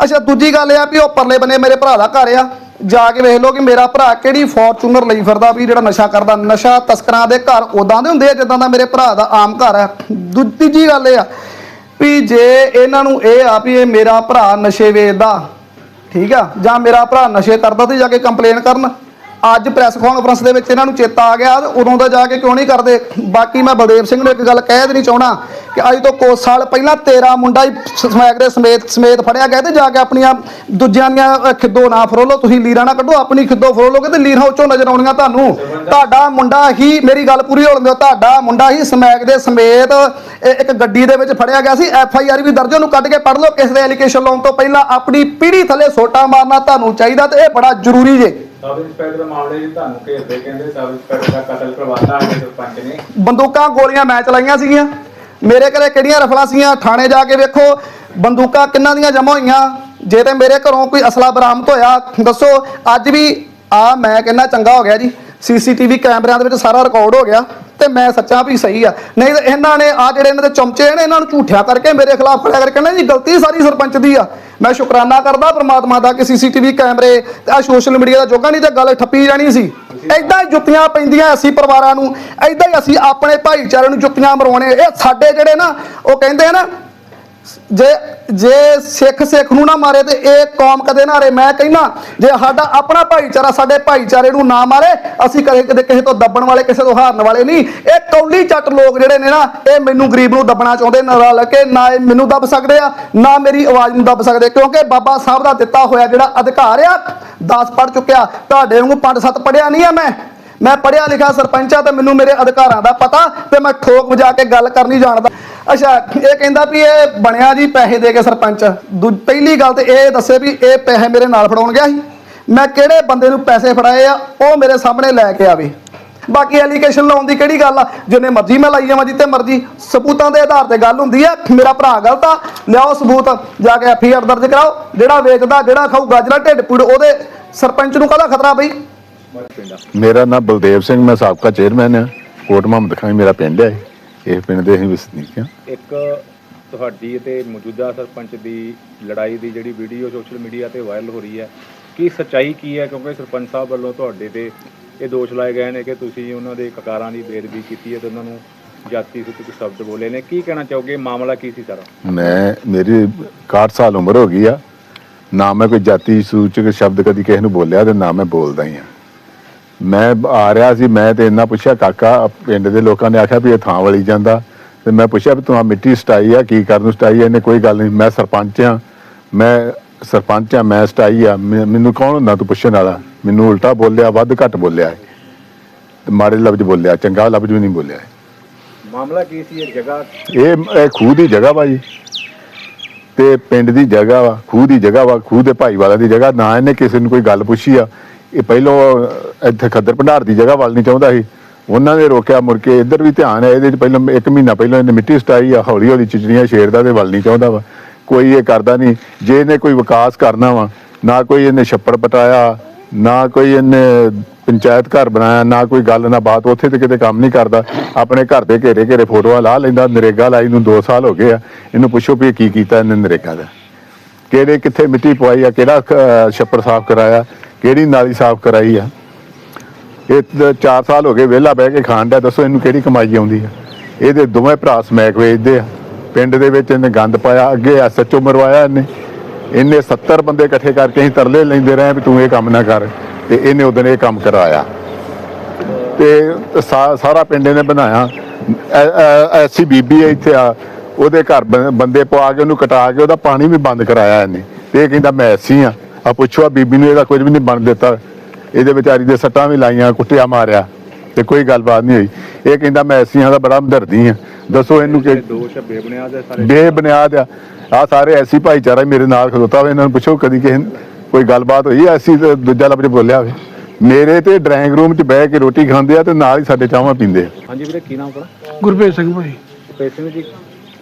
ਅੱਛਾ, ਦੂਜੀ ਗੱਲ ਇਹ ਆ ਵੀ ਉਹ ਪਰਲੇ ਬੰਨੇ ਮੇਰੇ ਭਰਾ ਦਾ ਘਰ ਆ, ਜਾ ਕੇ ਵੇਖ ਲਓ ਕਿ ਮੇਰਾ ਭਰਾ ਕਿਹੜੀ ਫੋਰਚੂਨਰ ਲਈ ਫਿਰਦਾ ਵੀ ਜਿਹੜਾ ਨਸ਼ਾ ਕਰਦਾ, ਨਸ਼ਾ ਤਸਕਰਾਂ ਦੇ ਘਰ ਉਦਾਂ ਦੇ ਹੁੰਦੇ ਆ ਜਿੱਦਾਂ ਦਾ ਮੇਰੇ ਭਰਾ ਦਾ ਆਮ ਘਰ ਆ। ਦੂ- ਤੀਜੀ ਗੱਲ ਇਹ ਆ ਵੀ ਜੇ ਇਹਨਾਂ ਨੂੰ ਇਹ ਆ ਵੀ ਇਹ ਮੇਰਾ ਭਰਾ ਨਸ਼ੇ ਵੇਚਦਾ, ਠੀਕ ਆ, ਜਾਂ ਮੇਰਾ ਭਰਾ ਨਸ਼ੇ ਕਰਦਾ ਤੇ ਜਾ ਕੇ ਕੰਪਲੇਨ ਕਰਨ। ਅੱਜ ਪ੍ਰੈਸ ਕਾਨਫਰੰਸ ਦੇ ਵਿੱਚ ਇਹਨਾਂ ਨੂੰ ਚੇਤਾ ਆ ਗਿਆ ਉਦੋਂ ਦਾ ਜਾ ਕੇ ਕਿਉਂ ਨਹੀਂ ਕਰਦੇ? ਬਾਕੀ ਮੈਂ ਬਲਦੇਵ ਸਿੰਘ ਨੂੰ ਇੱਕ ਗੱਲ ਕਹਿ ਦੇਣੀ ਚਾਹਣਾ ਕਿ ਅੱਜ ਤੋਂ ਕੁਝ ਸਾਲ ਪਹਿਲਾਂ ਤੇਰਾ ਮੁੰਡਾ ਹੀ ਸਮੈਕ ਦੇ ਸਮੇਤ ਸਮੇਤ ਫੜਿਆ ਗਿਆ ਤੇ ਜਾ ਕੇ ਆਪਣੀਆਂ ਦੂਜਿਆਂ ਦੀਆਂ ਅਹ, ਖਿੱਦੋ ਨਾ ਫਰੋਲੋ ਤੁਸੀਂ ਲੀਰਾਂ ਨਾ ਕੱਢੋ ਆਪਣੀ ਖਿੱਦੋ ਫਰੋਲੋਗੇ ਤੇ ਲੀਰਾਂ ਉੱਚੋਂ ਨਜ਼ਰ ਆਉਣੀਆਂ ਤੁਹਾਨੂੰ। ਤੁਹਾਡਾ ਮੁੰਡਾ ਹੀ ਮੇਰੀ ਗੱਲ ਪੂਰੀ ਹੋਣ ਦਿਓ ਤੁਹਾਡਾ ਮੁੰਡਾ ਹੀ ਸਮੈਕ ਦੇ ਸਮੇਤ ਇਹ ਇੱਕ ਗੱਡੀ ਦੇ ਵਿੱਚ ਫੜਿਆ ਗਿਆ ਸੀ ਐਫ ਆਈ ਆਰ ਵੀ ਦਰਜ ਉਹਨੂੰ ਕੱਢ ਕੇ ਪੜ੍ਹ ਲਓ ਕਿਸ ਦੇ ਐਲੀਗੇਸ਼ਨ ਲਾਉਣ ਤੋਂ ਪਹਿਲਾਂ ਆਪਣੀ ਪੀੜੀ ਥੱਲੇ ਸੋਟਾ ਮਾਰਨਾ ਤੁਹਾਨੂੰ ਚਾਹੀਦਾ ਤੇ ਇਹ ਬੜਾ ਜ਼ਰੂਰੀ ਜੇ। ਸਬ ਇੰਸਪੈਕਟਰ ਮਾਮਲੇ 'ਚ ਤੁਹਾਨੂੰ ਘੇਰਦੇ ਕਹਿੰਦੇ ਸਬ ਇੰਸਪੈਕਟਰ ਦਾ ਕਤਲ ਕਰਵਾਤਾ ਹੈ ਸਰਪੰਚ ਨੇ। ਬੰਦੂਕਾਂ ਗੋਲੀਆਂ ਮੈਂ ਚਲਾਈਆਂ ਸੀਗੀਆਂ। ਮੇਰੇ ਘਰੇ ਕਿਹੜੀਆਂ ਰਫਲਾਂ ਸੀਗੀਆਂ? ਥਾਣੇ ਜਾ ਕੇ ਵੇਖੋ, ਬੰਦੂਕਾਂ ਕਿੰਨਾਂ ਦੀਆਂ ਜਮ੍ਹਾਂ ਹੋਈਆਂ? ਜੇ ਤੇ ਮੇਰੇ ਘਰੋਂ ਕੋਈ ਅਸਲਾ ਬਰਾਮਦ ਹੋਇਆ, ਦੱਸੋ, ਅੱਜ ਵੀ ਆ, ਮੈਂ ਕਹਿੰਦਾ ਚੰਗਾ ਹੋ ਗਿਆ ਜੀ। ਸੀਸੀਟੀਵੀ ਕੈਮਰਿਆਂ ਦੇ ਵਿੱਚ ਸਾਰਾ ਰਿਕਾਰਡ ਹੋ ਗਿਆ। ਤੇ ਮੈਂ ਸੱਚਾ ਵੀ ਸਹੀ ਆ। ਨਹੀਂ ਤੇ ਇਹਨਾਂ ਨੇ ਆ ਜਿਹੜੇ ਇਹਨਾਂ ਦੇ ਚਮਚੇ ਨੇ, ਇਹਨਾਂ ਨੂੰ ਝੂਠਿਆ ਕਰਕੇ ਮੇਰੇ ਖਿਲਾਫ ਖੜਿਆ ਕਰਕੇ ਕਹਿੰਦੇ ਜੀ ਗਲਤੀ ਸਾਰੀ ਸਰਪੰਚ ਦੀ ਆ। ਮੈਂ ਸ਼ੁਕਰਾਨਾ ਕਰਦਾ ਪ੍ਰਮਾਤਮਾ ਦਾ ਕਿ ਸੀਸੀਟੀਵੀ ਕੈਮਰੇ ਤੇ ਆ ਸੋਸ਼ਲ ਮੀਡੀਆ ਦਾ ਜੋਗਾ ਨਹੀਂ ਤੇ ਗੱਲ ਠੱਪੀ ਜਾਣੀ ਸੀ। ਐਦਾਂ ਹੀ ਜੁੱਤੀਆਂ ਪੈਂਦੀਆਂ ਅਸੀਂ ਪਰਿਵਾਰਾਂ ਨੂੰ ਐਦਾਂ ਹੀ ਅਸੀਂ ਆਪਣੇ ਭਾਈਚਾਰੇ ਨੂੰ ਜੁੱਤੀਆਂ ਮਰਵਾਉਣੇ। ਇਹ ਸਾਡੇ ਜਿਹੜੇ ਨਾ, ਉਹ ਕਹਿੰਦੇ ਆ ਨਾ ਜੇ ਜੇ ਸਿੱਖ ਸਿੱਖ ਨੂੰ ਨਾ ਮਾਰੇ ਤੇ ਇਹ ਕੌਮ ਕਦੇ ਨਾ ਹਾਰੇ। ਮੈਂ ਕਹਿੰਦਾ, ਜੇ ਸਾਡਾ ਆਪਣਾ ਭਾਈਚਾਰਾ ਸਾਡੇ ਭਾਈਚਾਰੇ ਨੂੰ ਨਾ ਮਾਰੇ, ਅਸੀਂ ਕਦੇ ਕਦੇ ਕਿਸੇ ਤੋਂ ਦੱਬਣ ਵਾਲੇ, ਕਿਸੇ ਤੋਂ ਹਾਰਨ ਵਾਲੇ ਨਹੀਂ। ਇਹ ਕੌਲੀ ਚੱਟ ਲੋਕ ਜਿਹੜੇ ਨੇ ਨਾ, ਇਹ ਮੈਨੂੰ ਗਰੀਬ ਨੂੰ ਦੱਬਣਾ ਚਾਹੁੰਦੇ, ਨਾ ਰਲ ਕੇ, ਨਾ ਇਹ ਮੈਨੂੰ ਦੱਬ ਸਕਦੇ ਆ, ਨਾ ਮੇਰੀ ਆਵਾਜ਼ ਨੂੰ ਦੱਬ ਸਕਦੇ। ਕਿਉਂਕਿ ਬਾਬਾ ਸਾਹਿਬ ਦਾ ਦਿੱਤਾ ਹੋਇਆ ਜਿਹੜਾ ਅਧਿਕਾਰ ਆ 10 ਪੜ ਚੁੱਕਿਆ, ਤੁਹਾਡੇ ਵਾਂਗੂ 5-7 ਪੜਿਆ ਨਹੀਂ ਆ ਮੈਂ। ਮੈਂ ਪੜਿਆ ਲਿਖਿਆ ਸਰਪੰਚ ਤੇ ਮੈਨੂੰ ਮੇਰੇ ਅਧਿਕਾਰਾਂ ਦਾ ਪਤਾ, ਤੇ ਮੈਂ ਠੋਕ ਵਜਾ ਕੇ ਗੱਲ ਕਰਨੀ ਜਾਣਦਾ। ਅੱਛਾ, ਇਹ ਕਹਿੰਦਾ ਵੀ ਇਹ ਬਣਿਆ ਜੀ ਪੈਸੇ ਦੇ ਕੇ ਸਰਪੰਚ। ਦੂ- ਪਹਿਲੀ ਗੱਲ ਤੇ ਇਹ ਦੱਸੇ ਵੀ ਇਹ ਪੈਸੇ ਮੇਰੇ ਨਾਲ ਫੜਾਉਣ ਗਿਆ ਸੀ। ਮੈਂ ਕਿਹੜੇ ਬੰਦੇ ਨੂੰ ਪੈਸੇ ਫੜਾਏ ਆ, ਉਹ ਮੇਰੇ ਸਾਹਮਣੇ ਲੈ ਕੇ ਆਵੇ। ਬਾਕੀ ਐਲੀਗੇਸ਼ਨ ਲਾਉਣ ਦੀ ਕਿਹੜੀ ਗੱਲ ਆ? ਜਿੰਨੇ ਮਰਜ਼ੀ ਮੈਂ ਲਾਈ ਜਾਵਾਂ ਜਿੱਤੇ ਮਰਜ਼ੀ। ਸਬੂਤਾਂ ਦੇ ਆਧਾਰ ਤੇ ਗੱਲ ਹੁੰਦੀ ਆ, ਮੇਰਾ ਭਰਾ ਗਲਤ ਆ, ਲਿਆਓ ਸਬੂਤ, ਜਾ ਕੇ ਐਫਆਈਆਰ ਦਰਜ ਕਰਾਓ। ਜਿਹੜਾ ਵੇਚਦਾ, ਜਿਹੜਾ ਖਾਊਗਾ, ਜਿਹੜਾ ਢਿੱਡ ਪੀੜ, ਉਹਦੇ ਸਰਪੰਚ ਨੂੰ ਕਾਹਦਾ ਖਤਰਾ ਬਈ? ਮੇਰਾ ਨਾਮ ਬਲਦੇਵ ਸਿੰਘ, ਮੈਂ ਸਾਬਕਾ ਚੇਅਰਮੈਨ ਹਾਂ ਕੋਟ ਮੁਹੰਮਦ ਖਾਨ ਮੇਰਾ ਪਿੰਡ ਹੈ ਇਹ ਪਿੰਡ ਦੇ ਅਸੀਂ ਵਸਨੀਕ ਹਾਂ ਇੱਕ ਤੁਹਾਡੀ ਤੇ ਮੌਜੂਦਾ ਸਰਪੰਚ ਦੀ ਲੜਾਈ ਦੀ ਜਿਹੜੀ ਵੀਡੀਓ ਸੋਸ਼ਲ ਮੀਡੀਆ ਤੇ ਵਾਇਰਲ ਹੋ ਰਹੀ ਹੈ ਕੀ ਸੱਚਾਈ ਕੀ ਹੈ? ਕਿਉਂਕਿ ਸਰਪੰਚ ਸਾਹਿਬ ਵੱਲੋਂ ਤੁਹਾਡੇ ਤੇ ਇਹ ਦੋਸ਼ ਲਾਏ ਗਏ ਨੇ ਕਿ ਤੁਸੀਂ ਉਹਨਾਂ ਦੇ ਕਕਾਰਾਂ ਦੀ ਬੇਦਬੀ ਕੀਤੀ ਹੈ ਤੇ ਉਹਨਾਂ ਨੂੰ ਜਾਤੀ ਸੂਚਕ ਸ਼ਬਦ ਬੋਲੇ ਨੇ। ਕੀ ਕਹਿਣਾ ਚਾਹੋਗੇ? ਮਾਮਲਾ ਕੀ ਸੀ ਸਾਰਾ? ਮੈਂ ਮੇਰੀ 61 ਸਾਲ ਉਮਰ ਹੋ ਗਈ ਆ। ਨਾ ਮੈਂ ਕੋਈ ਜਾਤੀ ਸੂਚਕ ਸ਼ਬਦ ਕਦੀ ਕਿਸੇ ਨੂੰ ਬੋਲਿਆ ਤੇ ਨਾ ਮੈਂ ਬੋਲਦਾ ਹੀ ਆ। ਮੈਂ ਆ ਰਿਹਾ ਸੀ ਮੈਂ ਤੇ ਇੰਨਾ ਪੁੱਛਿਆ ਕਾਕਾ ਪਿੰਡ ਦੇ ਲੋਕਾਂ ਨੇ ਆਖਿਆ ਵੀ ਇਹ ਥਾਂ ਵਲੀ ਜਾਂਦਾ। ਤੇ ਮੈਂ ਪੁੱਛਿਆ ਵੀ ਤੂੰ ਆ ਮਿੱਟੀ ਸਟਾਈ ਆ ਕੀ ਕਰਨ ਸਟਾਈ ਆ? ਇਹਨੇ ਕੋਈ ਗੱਲ ਨਹੀਂ ਮੈਂ ਸਰਪੰਚ ਆ। ਮੈਂ ਸਰਪੰਚ ਆ ਮੈਂ ਸਟਾਈ ਆ। ਮੈਨੂੰ ਕੌਣ ਹੁੰਦਾ ਤੂੰ ਪੁੱਛਣ ਵਾਲਾ? ਮੈਨੂੰ ਉਲਟਾ ਬੋਲਿਆ ਵੱਧ ਘੱਟ ਬੋਲਿਆ ਤੇ ਮਾੜੇ ਲਫ਼ਜ਼ ਬੋਲਿਆ ਚੰਗਾ ਲਫ਼ਜ਼ ਵੀ ਨਹੀਂ ਬੋਲਿਆ ਮਾਮਲਾ ਕੀ ਸੀ ਇਹ ਜਗ੍ਹਾ? ਇਹ ਇਹ ਖੂਹ ਦੀ ਜਗ੍ਹਾ ਵਾ ਜੀ। ਤੇ ਪਿੰਡ ਦੀ ਜਗ੍ਹਾ ਵਾ ਖੂਹ ਦੀ ਜਗ੍ਹਾ ਵਾ ਖੂਹ ਦੇ ਭਾਈ ਵਾਲਾ ਦੀ ਜਗ੍ਹਾ। ਨਾ ਇਹਨੇ ਕਿਸੇ ਨੂੰ ਕੋਈ ਗੱਲ ਪੁੱਛੀ ਆ। ਇਹ ਪਹਿਲੋਂ ਇੱਥੇ ਖੱਦਰ ਭੰਡਾਰ ਦੀ ਜਗ੍ਹਾ ਵੱਲ ਨਹੀਂ ਚਾਹੁੰਦਾ ਸੀ। ਉਹਨਾਂ ਨੇ ਰੋਕਿਆ, ਮੁੜ ਕੇ ਇੱਧਰ ਵੀ ਧਿਆਨ ਹੈ, ਇਹਦੇ ਚ ਪਹਿਲਾਂ ਇੱਕ ਮਹੀਨਾ ਪਹਿਲਾਂ ਇਹਨੇ ਮਿੱਟੀ ਸਟਾਈ ਆ, ਹੌਲੀ ਹੌਲੀ ਚਿਚੜੀਆਂ ਛੇੜਦਾ ਤੇ ਵੱਲ ਨਹੀਂ ਚਾਹੁੰਦਾ ਵਾ। ਕੋਈ ਇਹ ਕਰਦਾ ਨਹੀਂ। ਜੇ ਇਹਨੇ ਕੋਈ ਵਿਕਾਸ ਕਰਨਾ ਵਾ, ਨਾ ਕੋਈ ਇਹਨੇ ਛੱਪੜ ਪਟਾਇਆ, ਨਾ ਕੋਈ ਇਹਨੇ ਪੰਚਾਇਤ ਘਰ ਬਣਾਇਆ, ਨਾ ਕੋਈ ਗੱਲ, ਨਾ ਬਾਤ, ਉੱਥੇ ਤੇ ਕਿਤੇ ਕੰਮ ਨਹੀਂ ਕਰਦਾ। ਆਪਣੇ ਘਰ ਦੇ ਘੇਰੇ ਘੇਰੇ ਫੋਟੋਆਂ ਲਾ ਲੈਂਦਾ, ਨਰੇਗਾ ਲਾਈ ਨੂੰ 2 ਸਾਲ ਹੋ ਗਏ ਆ। ਇਹਨੂੰ ਪੁੱਛੋ ਵੀ ਇਹ ਕੀ ਕੀਤਾ ਇਹਨੇ ਨਰੇਗਾ ਦਾ। ਕਿਹੜੇ, ਕਿੱਥੇ ਮਿੱਟੀ ਪਵਾਈ ਆ, ਕਿਹੜਾ ਛੱਪੜ ਸਾਫ਼ ਕਰਾਇਆ? ਕਿਹੜੀ ਨਾਲੀ ਸਾਫ਼ ਕਰਾਈ ਆ? ਇਹ 4 ਸਾਲ ਹੋ ਗਏ ਵਿਹਲਾ ਬਹਿ ਕੇ ਖਾਣ ਦਾ ਦੱਸੋ ਇਹਨੂੰ ਕਿਹੜੀ ਕਮਾਈ ਆਉਂਦੀ ਆ? ਇਹਦੇ ਦੋਵੇਂ ਭਰਾ ਸਮੈਕ ਵੇਚਦੇ ਆ। ਪਿੰਡ ਦੇ ਵਿੱਚ ਇਹਨੇ ਗੰਦ ਪਾਇਆ, ਅੱਗੇ ਐਸਐਚਓ ਮਰਵਾਇਆ ਇਹਨੇ। ਇਹਨੇ 70 ਬੰਦੇ ਇਕੱਠੇ ਕਰਕੇ ਅਸੀਂ ਤਰਲੇ ਲੈਂਦੇ ਰਹੇ ਵੀ ਤੂੰ ਇਹ ਕੰਮ ਨਾ ਕਰ ਤੇ ਇਹਨੇ ਉਦੋਂ ਇਹ ਕੰਮ ਕਰਾਇਆ। ਤੇ ਸਾ- ਸਾਰਾ ਪਿੰਡ ਇਹਨੇ ਬਣਾਇਆ। ਐਸੀ ਬੀਬੀ ਹੈ ਇੱਥੇ ਆ, ਉਹਦੇ ਘਰ ਬੰ- ਬੰਦੇ ਪਵਾ ਕੇ ਉਹਨੂੰ ਕਟਾ ਕੇ ਉਹਦਾ ਪਾਣੀ ਵੀ ਬੰਦ ਕਰਾਇਆ ਇਹਨੇ। ਤੇ ਇਹ ਕਹਿੰਦਾ ਮੈਂ ਐਸੀ ਆ। ਆ ਪੁੱਛੋ ਆ ਬੀਬੀ ਨੂੰ ਇਹਦਾ ਕੁਝ ਵੀ ਨਹੀਂ ਬਣ ਦਿੱਤਾ। ਇਹਦੇ ਵਿਚਾਰੀ ਦੇ ਸੱਟਾਂ ਵੀ ਲਾਈਆਂ ਕੁੱਟਿਆ ਮਾਰਿਆ। ਤੇ ਕੋਈ ਗੱਲਬਾਤ ਨਹੀਂ ਹੋਈ। ਇਹ ਕਹਿੰਦਾ ਮੈਂ ਐਸੀਆਂ ਦਾ ਬੜਾ ਹਮਦਰਦੀ ਆ ਦੱਸੋ ਇਹਨੂੰ ਕਿ ਇਹ ਦੋਸ਼ ਬੇਬੁਨਿਆਦ ਹੈ ਸਾਰੇ। ਬੇਬੁਨਿਆਦ ਆ। ਆ ਸਾਰੇ ਐਸੀ ਭਾਈਚਾਰਾ ਮੇਰੇ ਨਾਲ ਖਲੋਤਾ ਹੋਵੇ ਇਹਨਾਂ ਨੂੰ ਪੁੱਛੋ ਕਦੀ ਕਿਸੇ ਕੋਈ ਗੱਲਬਾਤ ਹੋਈ ਐਸੀ ਤੇ ਦੂਜਾ ਲਫ਼ਜ਼ ਬੋਲਿਆ ਹੋਵੇ। ਮੇਰੇ ਤੇ ਡਰਾਇੰਗ ਰੂਮ 'ਚ ਬਹਿ ਕੇ ਰੋਟੀ ਖਾਂਦੇ ਆ ਤੇ ਨਾਲ ਹੀ ਸਾਡੇ ਚਾਹਾਂ ਪੀਂਦੇ ਆ। ਹਾਂਜੀ ਵੀਰੇ ਕੀ ਨਾਮ ਆਪਣਾ ਗੁਰਪ੍ਰੀਤ ਸਿੰਘ ਭਾਈ। ਪੈਸੇ ਜੀ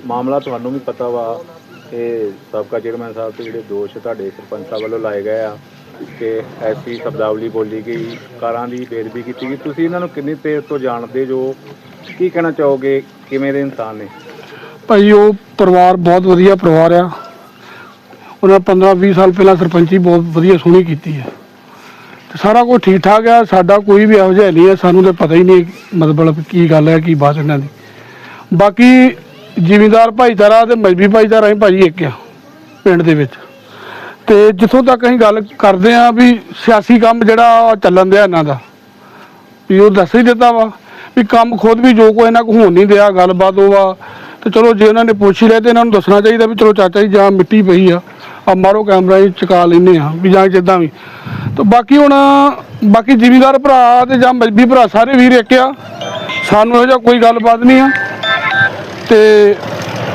ਮਾਮਲਾ ਤੁਹਾਨੂੰ ਵੀ ਪਤਾ ਵਾ। ਇਹ ਸਾਬਕਾ ਚੇਅਰਮੈਨ ਸਾਹਿਬ ਤੇ ਜਿਹੜੇ ਦੋਸ਼ ਤੁਹਾਡੇ ਸਰਪੰਚ ਸਾਹਿਬ ਵੱਲੋਂ ਲਾਏ ਗਏ ਆ ਕਿ ਐਸੀ ਸ਼ਬਦਾਵਲੀ ਬੋਲੀ ਗਈ, ਕਾਰਾਂ ਦੀ ਬੇਦਬੀ ਕੀਤੀ ਗਈ। ਤੁਸੀਂ ਇਹਨਾਂ ਨੂੰ ਕਿੰਨੀ ਦੇਰ ਤੋਂ ਜਾਣਦੇ ਜੋ? ਕੀ ਕਹਿਣਾ ਚਾਹੋਗੇ? ਕਿਵੇਂ ਦੇ ਇਨਸਾਨ ਨੇ? ਭਾਈ, ਉਹ ਪਰਿਵਾਰ ਬਹੁਤ ਵਧੀਆ ਪਰਿਵਾਰ ਆ। ਉਹਨਾਂ 15 20 ਸਾਲ ਪਹਿਲਾਂ ਸਰਪੰਚੀ ਬਹੁਤ ਵਧੀਆ ਸੋਹਣੀ ਕੀਤੀ ਹੈ। ਤੇ ਸਾਰਾ ਕੁਝ ਠੀਕ ਠਾਕ ਆ, ਸਾਡਾ ਕੋਈ ਵੀ ਇਹੋ ਜਿਹਾ ਨਹੀਂ ਹੈ ਸਾਨੂੰ ਤਾਂ ਪਤਾ ਹੀ ਨਹੀਂ ਮਤਲਬ ਕੀ ਗੱਲ ਹੈ, ਕੀ ਬਾਤ ਇਹਨਾਂ ਦੀ। ਬਾਕੀ ਜ਼ਿਮੀਂਦਾਰ ਭਾਈਚਾਰਾ ਤੇ ਮਜਬੀ ਭਾਈਚਾਰਾ ਹੀ ਭਾਜੀ ਇੱਕ ਆ ਪਿੰਡ ਦੇ ਵਿੱਚ। ਤੇ ਜਿੱਥੋਂ ਤੱਕ ਅਸੀਂ ਗੱਲ ਕਰਦੇ ਆ ਵੀ ਸਿਆਸੀ ਕੰਮ ਜਿਹੜਾ ਚੱਲਣ ਦਿਆ ਇਹਨਾਂ ਦਾ, ਵੀ ਉਹ ਦੱਸ ਹੀ ਦਿੱਤਾ ਵਾ ਵੀ ਕੰਮ ਖੁਦ ਵੀ ਜੋ ਕੋਈ ਇਹਨਾਂ ਕੋ ਹੋਣ ਨਹੀਂ ਦਿਆ, ਗੱਲਬਾਤ ਉਹ ਵਾ ਤੇ ਚਲੋ ਜੇ ਉਹਨਾਂ ਨੇ ਪੁੱਛ ਹੀ ਲਿਆ ਤੇ ਇਹਨਾਂ ਨੂੰ ਦੱਸਣਾ ਚਾਹੀਦਾ ਵੀ ਚਲੋ ਚਾਚਾ ਜੀ, ਜਾਂ ਮਿੱਟੀ ਪਈ ਆ ਆ ਮਾਰੋ ਕੈਮਰਾ ਹੀ ਚਕਾ ਲੈਨੇ ਆ ਵੀ ਜਾਂ ਜਿੱਦਾਂ ਵੀ। ਤੇ ਬਾਕੀ ਹੁਣ, ਬਾਕੀ ਜ਼ਿਮੀਦਾਰ ਭਰਾ ਤੇ ਜਾਂ ਮਜਬੀ ਭਰਾ ਸਾਰੇ ਵੀਰ ਇੱਕ ਆ। ਸਾਨੂੰ ਇਹੋ ਜਿਹਾ ਕੋਈ ਗੱਲਬਾਤ ਨਹੀਂ ਆ। ਤੇ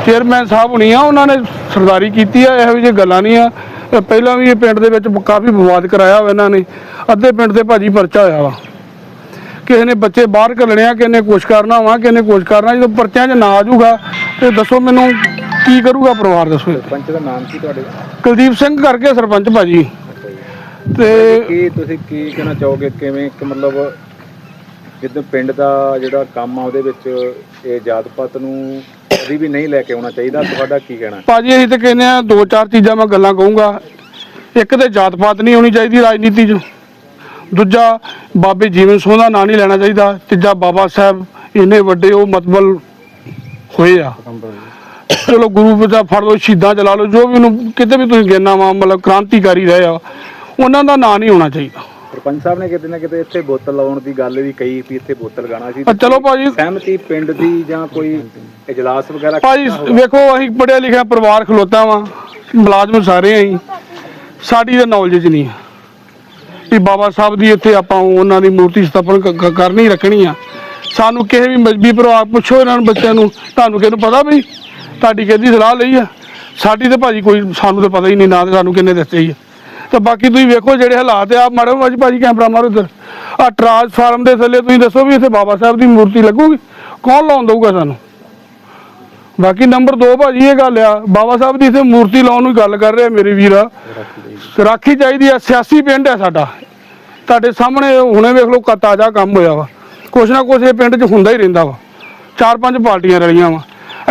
ਚੇਅਰਮੈਨ ਸਾਹਿਬ ਹੁਣੀ ਆ ਉਹਨਾਂ ਨੇ ਸਰਦਾਰੀ ਕੀਤੀ ਆ ਇਹੋ ਜਿਹੀ ਗੱਲਾਂ ਨਹੀਂ ਆ। ਪਹਿਲਾਂ ਵੀ ਇਹ ਪਿੰਡ ਦੇ ਵਿੱਚ ਕਾਫੀ ਵਿਵਾਦ ਕਰਾਇਆ ਵਾ ਇਹਨਾਂ ਨੇ ਅੱਧੇ ਪਿੰਡ ਤੇ ਭਾਜੀ ਪਰਚਾ ਹੋਇਆ ਵਾ। ਕਿਸੇ ਨੇ ਬੱਚੇ ਬਾਹਰ ਘੱਲਣੇ ਆ ਕਿਸੇ ਨੇ ਕੁਛ ਕਰਨਾ ਵਾ ਕਿਸੇ ਨੇ ਕੁਛ ਕਰਨਾ ਜਦੋਂ ਪਰਚਿਆਂ 'ਚ ਨਾ ਆ ਜਾਊਗਾ ਤੇ ਦੱਸੋ ਮੈਨੂੰ ਕੀ ਕਰੂਗਾ ਪਰਿਵਾਰ ਦੱਸੋ ਸਰਪੰਚ ਦਾ ਨਾਮ ਕੀ ਤੁਹਾਡੇ? ਕੁਲਦੀਪ ਸਿੰਘ ਕਰਕੇ ਸਰਪੰਚ ਭਾਜੀ। ਤੇ ਕੀ ਤੁਸੀਂ ਕੀ ਕਹਿਣਾ ਚਾਹੋਗੇ ਕਿਵੇਂ ਇੱਕ ਮਤਲਬ ਜਿੱਦਾਂ ਪਿੰਡ ਦਾ ਜਿਹੜਾ ਕੰਮ ਆ, ਉਹਦੇ ਵਿੱਚ ਇਹ ਜਾਤ ਪਾਤ ਨੂੰ ਕਦੀ ਵੀ ਨਹੀਂ ਲੈ ਕੇ ਆਉਣਾ ਚਾਹੀਦਾ। ਤੁਹਾਡਾ ਕੀ ਕਹਿਣਾ? ਭਾਜੀ, ਅਸੀਂ ਤਾਂ ਕਹਿੰਦੇ ਆ ਦੋ ਚਾਰ ਚੀਜ਼ਾਂ ਮੈਂ ਗੱਲਾਂ ਕਹੂੰਗਾ। ਇੱਕ ਤੇ ਜਾਤ ਪਾਤ ਨਹੀਂ ਹੋਣੀ ਚਾਹੀਦੀ ਰਾਜਨੀਤੀ 'ਚ। ਦੂਜਾ, ਬਾਬੇ ਜੀਵਨ ਸਿੰਘ ਦਾ ਨਾਂ ਨਹੀਂ ਲੈਣਾ ਚਾਹੀਦਾ। ਤੀਜਾ, ਬਾਬਾ ਸਾਹਿਬ ਇੰਨੇ ਵੱਡੇ ਉਹ ਮਤਬਲ ਹੋਏ ਆ। ਚਲੋ, ਗੁਰੂ ਦਾ ਫੜ ਲਓ, ਸ਼ਹੀਦਾਂ ਚਲਾ ਲਓ, ਜੋ ਵੀ ਉਹਨੂੰ ਕਿਤੇ ਵੀ ਤੁਸੀਂ ਗਿਣਨਾ ਵਾ, ਮਤਲਬ ਕ੍ਰਾਂਤੀਕਾਰੀ ਰਹੇ ਆ, ਉਹਨਾਂ ਦਾ ਨਾਂ ਨਹੀਂ ਹੋਣਾ ਚਾਹੀਦਾ। ਸਰਪੰਚ ਸਾਹਿਬ ਨੇ ਕਿਤੇ ਨਾ ਕਿਤੇ ਇੱਥੇ ਬੋਤਲ ਲਾਉਣ ਦੀ ਗੱਲ ਵੀ ਕਹੀ ਵੀ ਇੱਥੇ ਬੋਤਲ ਲਗਾਉਣਾ ਸੀ। ਚਲੋ ਭਾਜੀ। ਸਹਿਮਤੀ ਪਿੰਡ ਦੀ ਜਾਂ ਕੋਈ ਇਜਲਾਸ ਵਗੈਰਾ ਭਾਜੀ? ਵੇਖੋ ਅਸੀਂ ਪੜਿਆ ਲਿਖਿਆ ਪਰਿਵਾਰ ਖਲੋਤਾ ਵਾਂ ਮੁਲਾਜ਼ਮ ਸਾਰੇ ਅਸੀਂ ਸਾਡੀ ਤਾਂ ਨੌਲੇਜ ਨਹੀਂ ਆ ਵੀ ਬਾਬਾ ਸਾਹਿਬ ਦੀ ਇੱਥੇ ਆਪਾਂ ਉਹਨਾਂ ਦੀ ਮੂਰਤੀ ਸਥਾਪਨ ਕਰਨੀ ਰੱਖਣੀ ਆ। ਸਾਨੂੰ ਕਿਸੇ ਵੀ ਮਜਬੀ ਪਰਿਵਾਰ ਪੁੱਛੋ ਇਹਨਾਂ ਨੂੰ ਬੱਚਿਆਂ ਨੂੰ ਤੁਹਾਨੂੰ ਕਿਹਨੂੰ ਪਤਾ ਬਈ ਤੁਹਾਡੀ ਕਿਹਦੀ ਸਲਾਹ ਲਈ ਆ। ਸਾਡੀ ਤੇ ਭਾਜੀ ਕੋਈ ਸਾਨੂੰ ਤਾਂ ਪਤਾ ਹੀ ਨਹੀਂ ਨਾ ਸਾਨੂੰ ਕਿੰਨੇ ਦੱਸੇ ਹੀ ਆ। ਤੇ ਬਾਕੀ ਤੁਸੀਂ ਵੇਖੋ ਜਿਹੜੇ ਹਾਲਾਤ ਆ। ਮਾਰੋ ਭਾਜੀ ਭਾਜੀ ਕੈਮਰਾ ਮਾਰੋ ਇੱਧਰ। ਆ ਟਰਾਂਸਫਾਰਮ ਦੇ ਥੱਲੇ ਤੁਸੀਂ ਦੱਸੋ ਵੀ ਇੱਥੇ ਬਾਬਾ ਸਾਹਿਬ ਦੀ ਮੂਰਤੀ ਲੱਗੂਗੀ? ਕੌਣ ਲਾਉਣ ਦਊਗਾ ਸਾਨੂੰ? ਬਾਕੀ ਨੰਬਰ 2 ਭਾਜੀ, ਇਹ ਗੱਲ ਆ। ਬਾਬਾ ਸਾਹਿਬ ਦੀ ਇੱਥੇ ਮੂਰਤੀ ਲਾਉਣ ਨੂੰ ਗੱਲ ਕਰ ਰਿਹਾ ਮੇਰੇ ਵੀਰਾ। ਰਾਖੀ ਚਾਹੀਦੀ ਆ, ਸਿਆਸੀ ਪਿੰਡ ਹੈ ਸਾਡਾ। ਤੁਹਾਡੇ ਸਾਹਮਣੇ ਹੁਣੇ ਵੇਖ ਲਓ, ਕ- ਤਾਜ਼ਾ ਕੰਮ ਹੋਇਆ ਵਾ। ਕੁਛ ਨਾ ਕੁਛ ਇਹ ਪਿੰਡ 'ਚ ਹੁੰਦਾ ਹੀ ਰਹਿੰਦਾ ਵਾ। ਚਾਰ ਪੰਜ ਪਾਰਟੀਆਂ ਰਲੀਆਂ ਵਾ।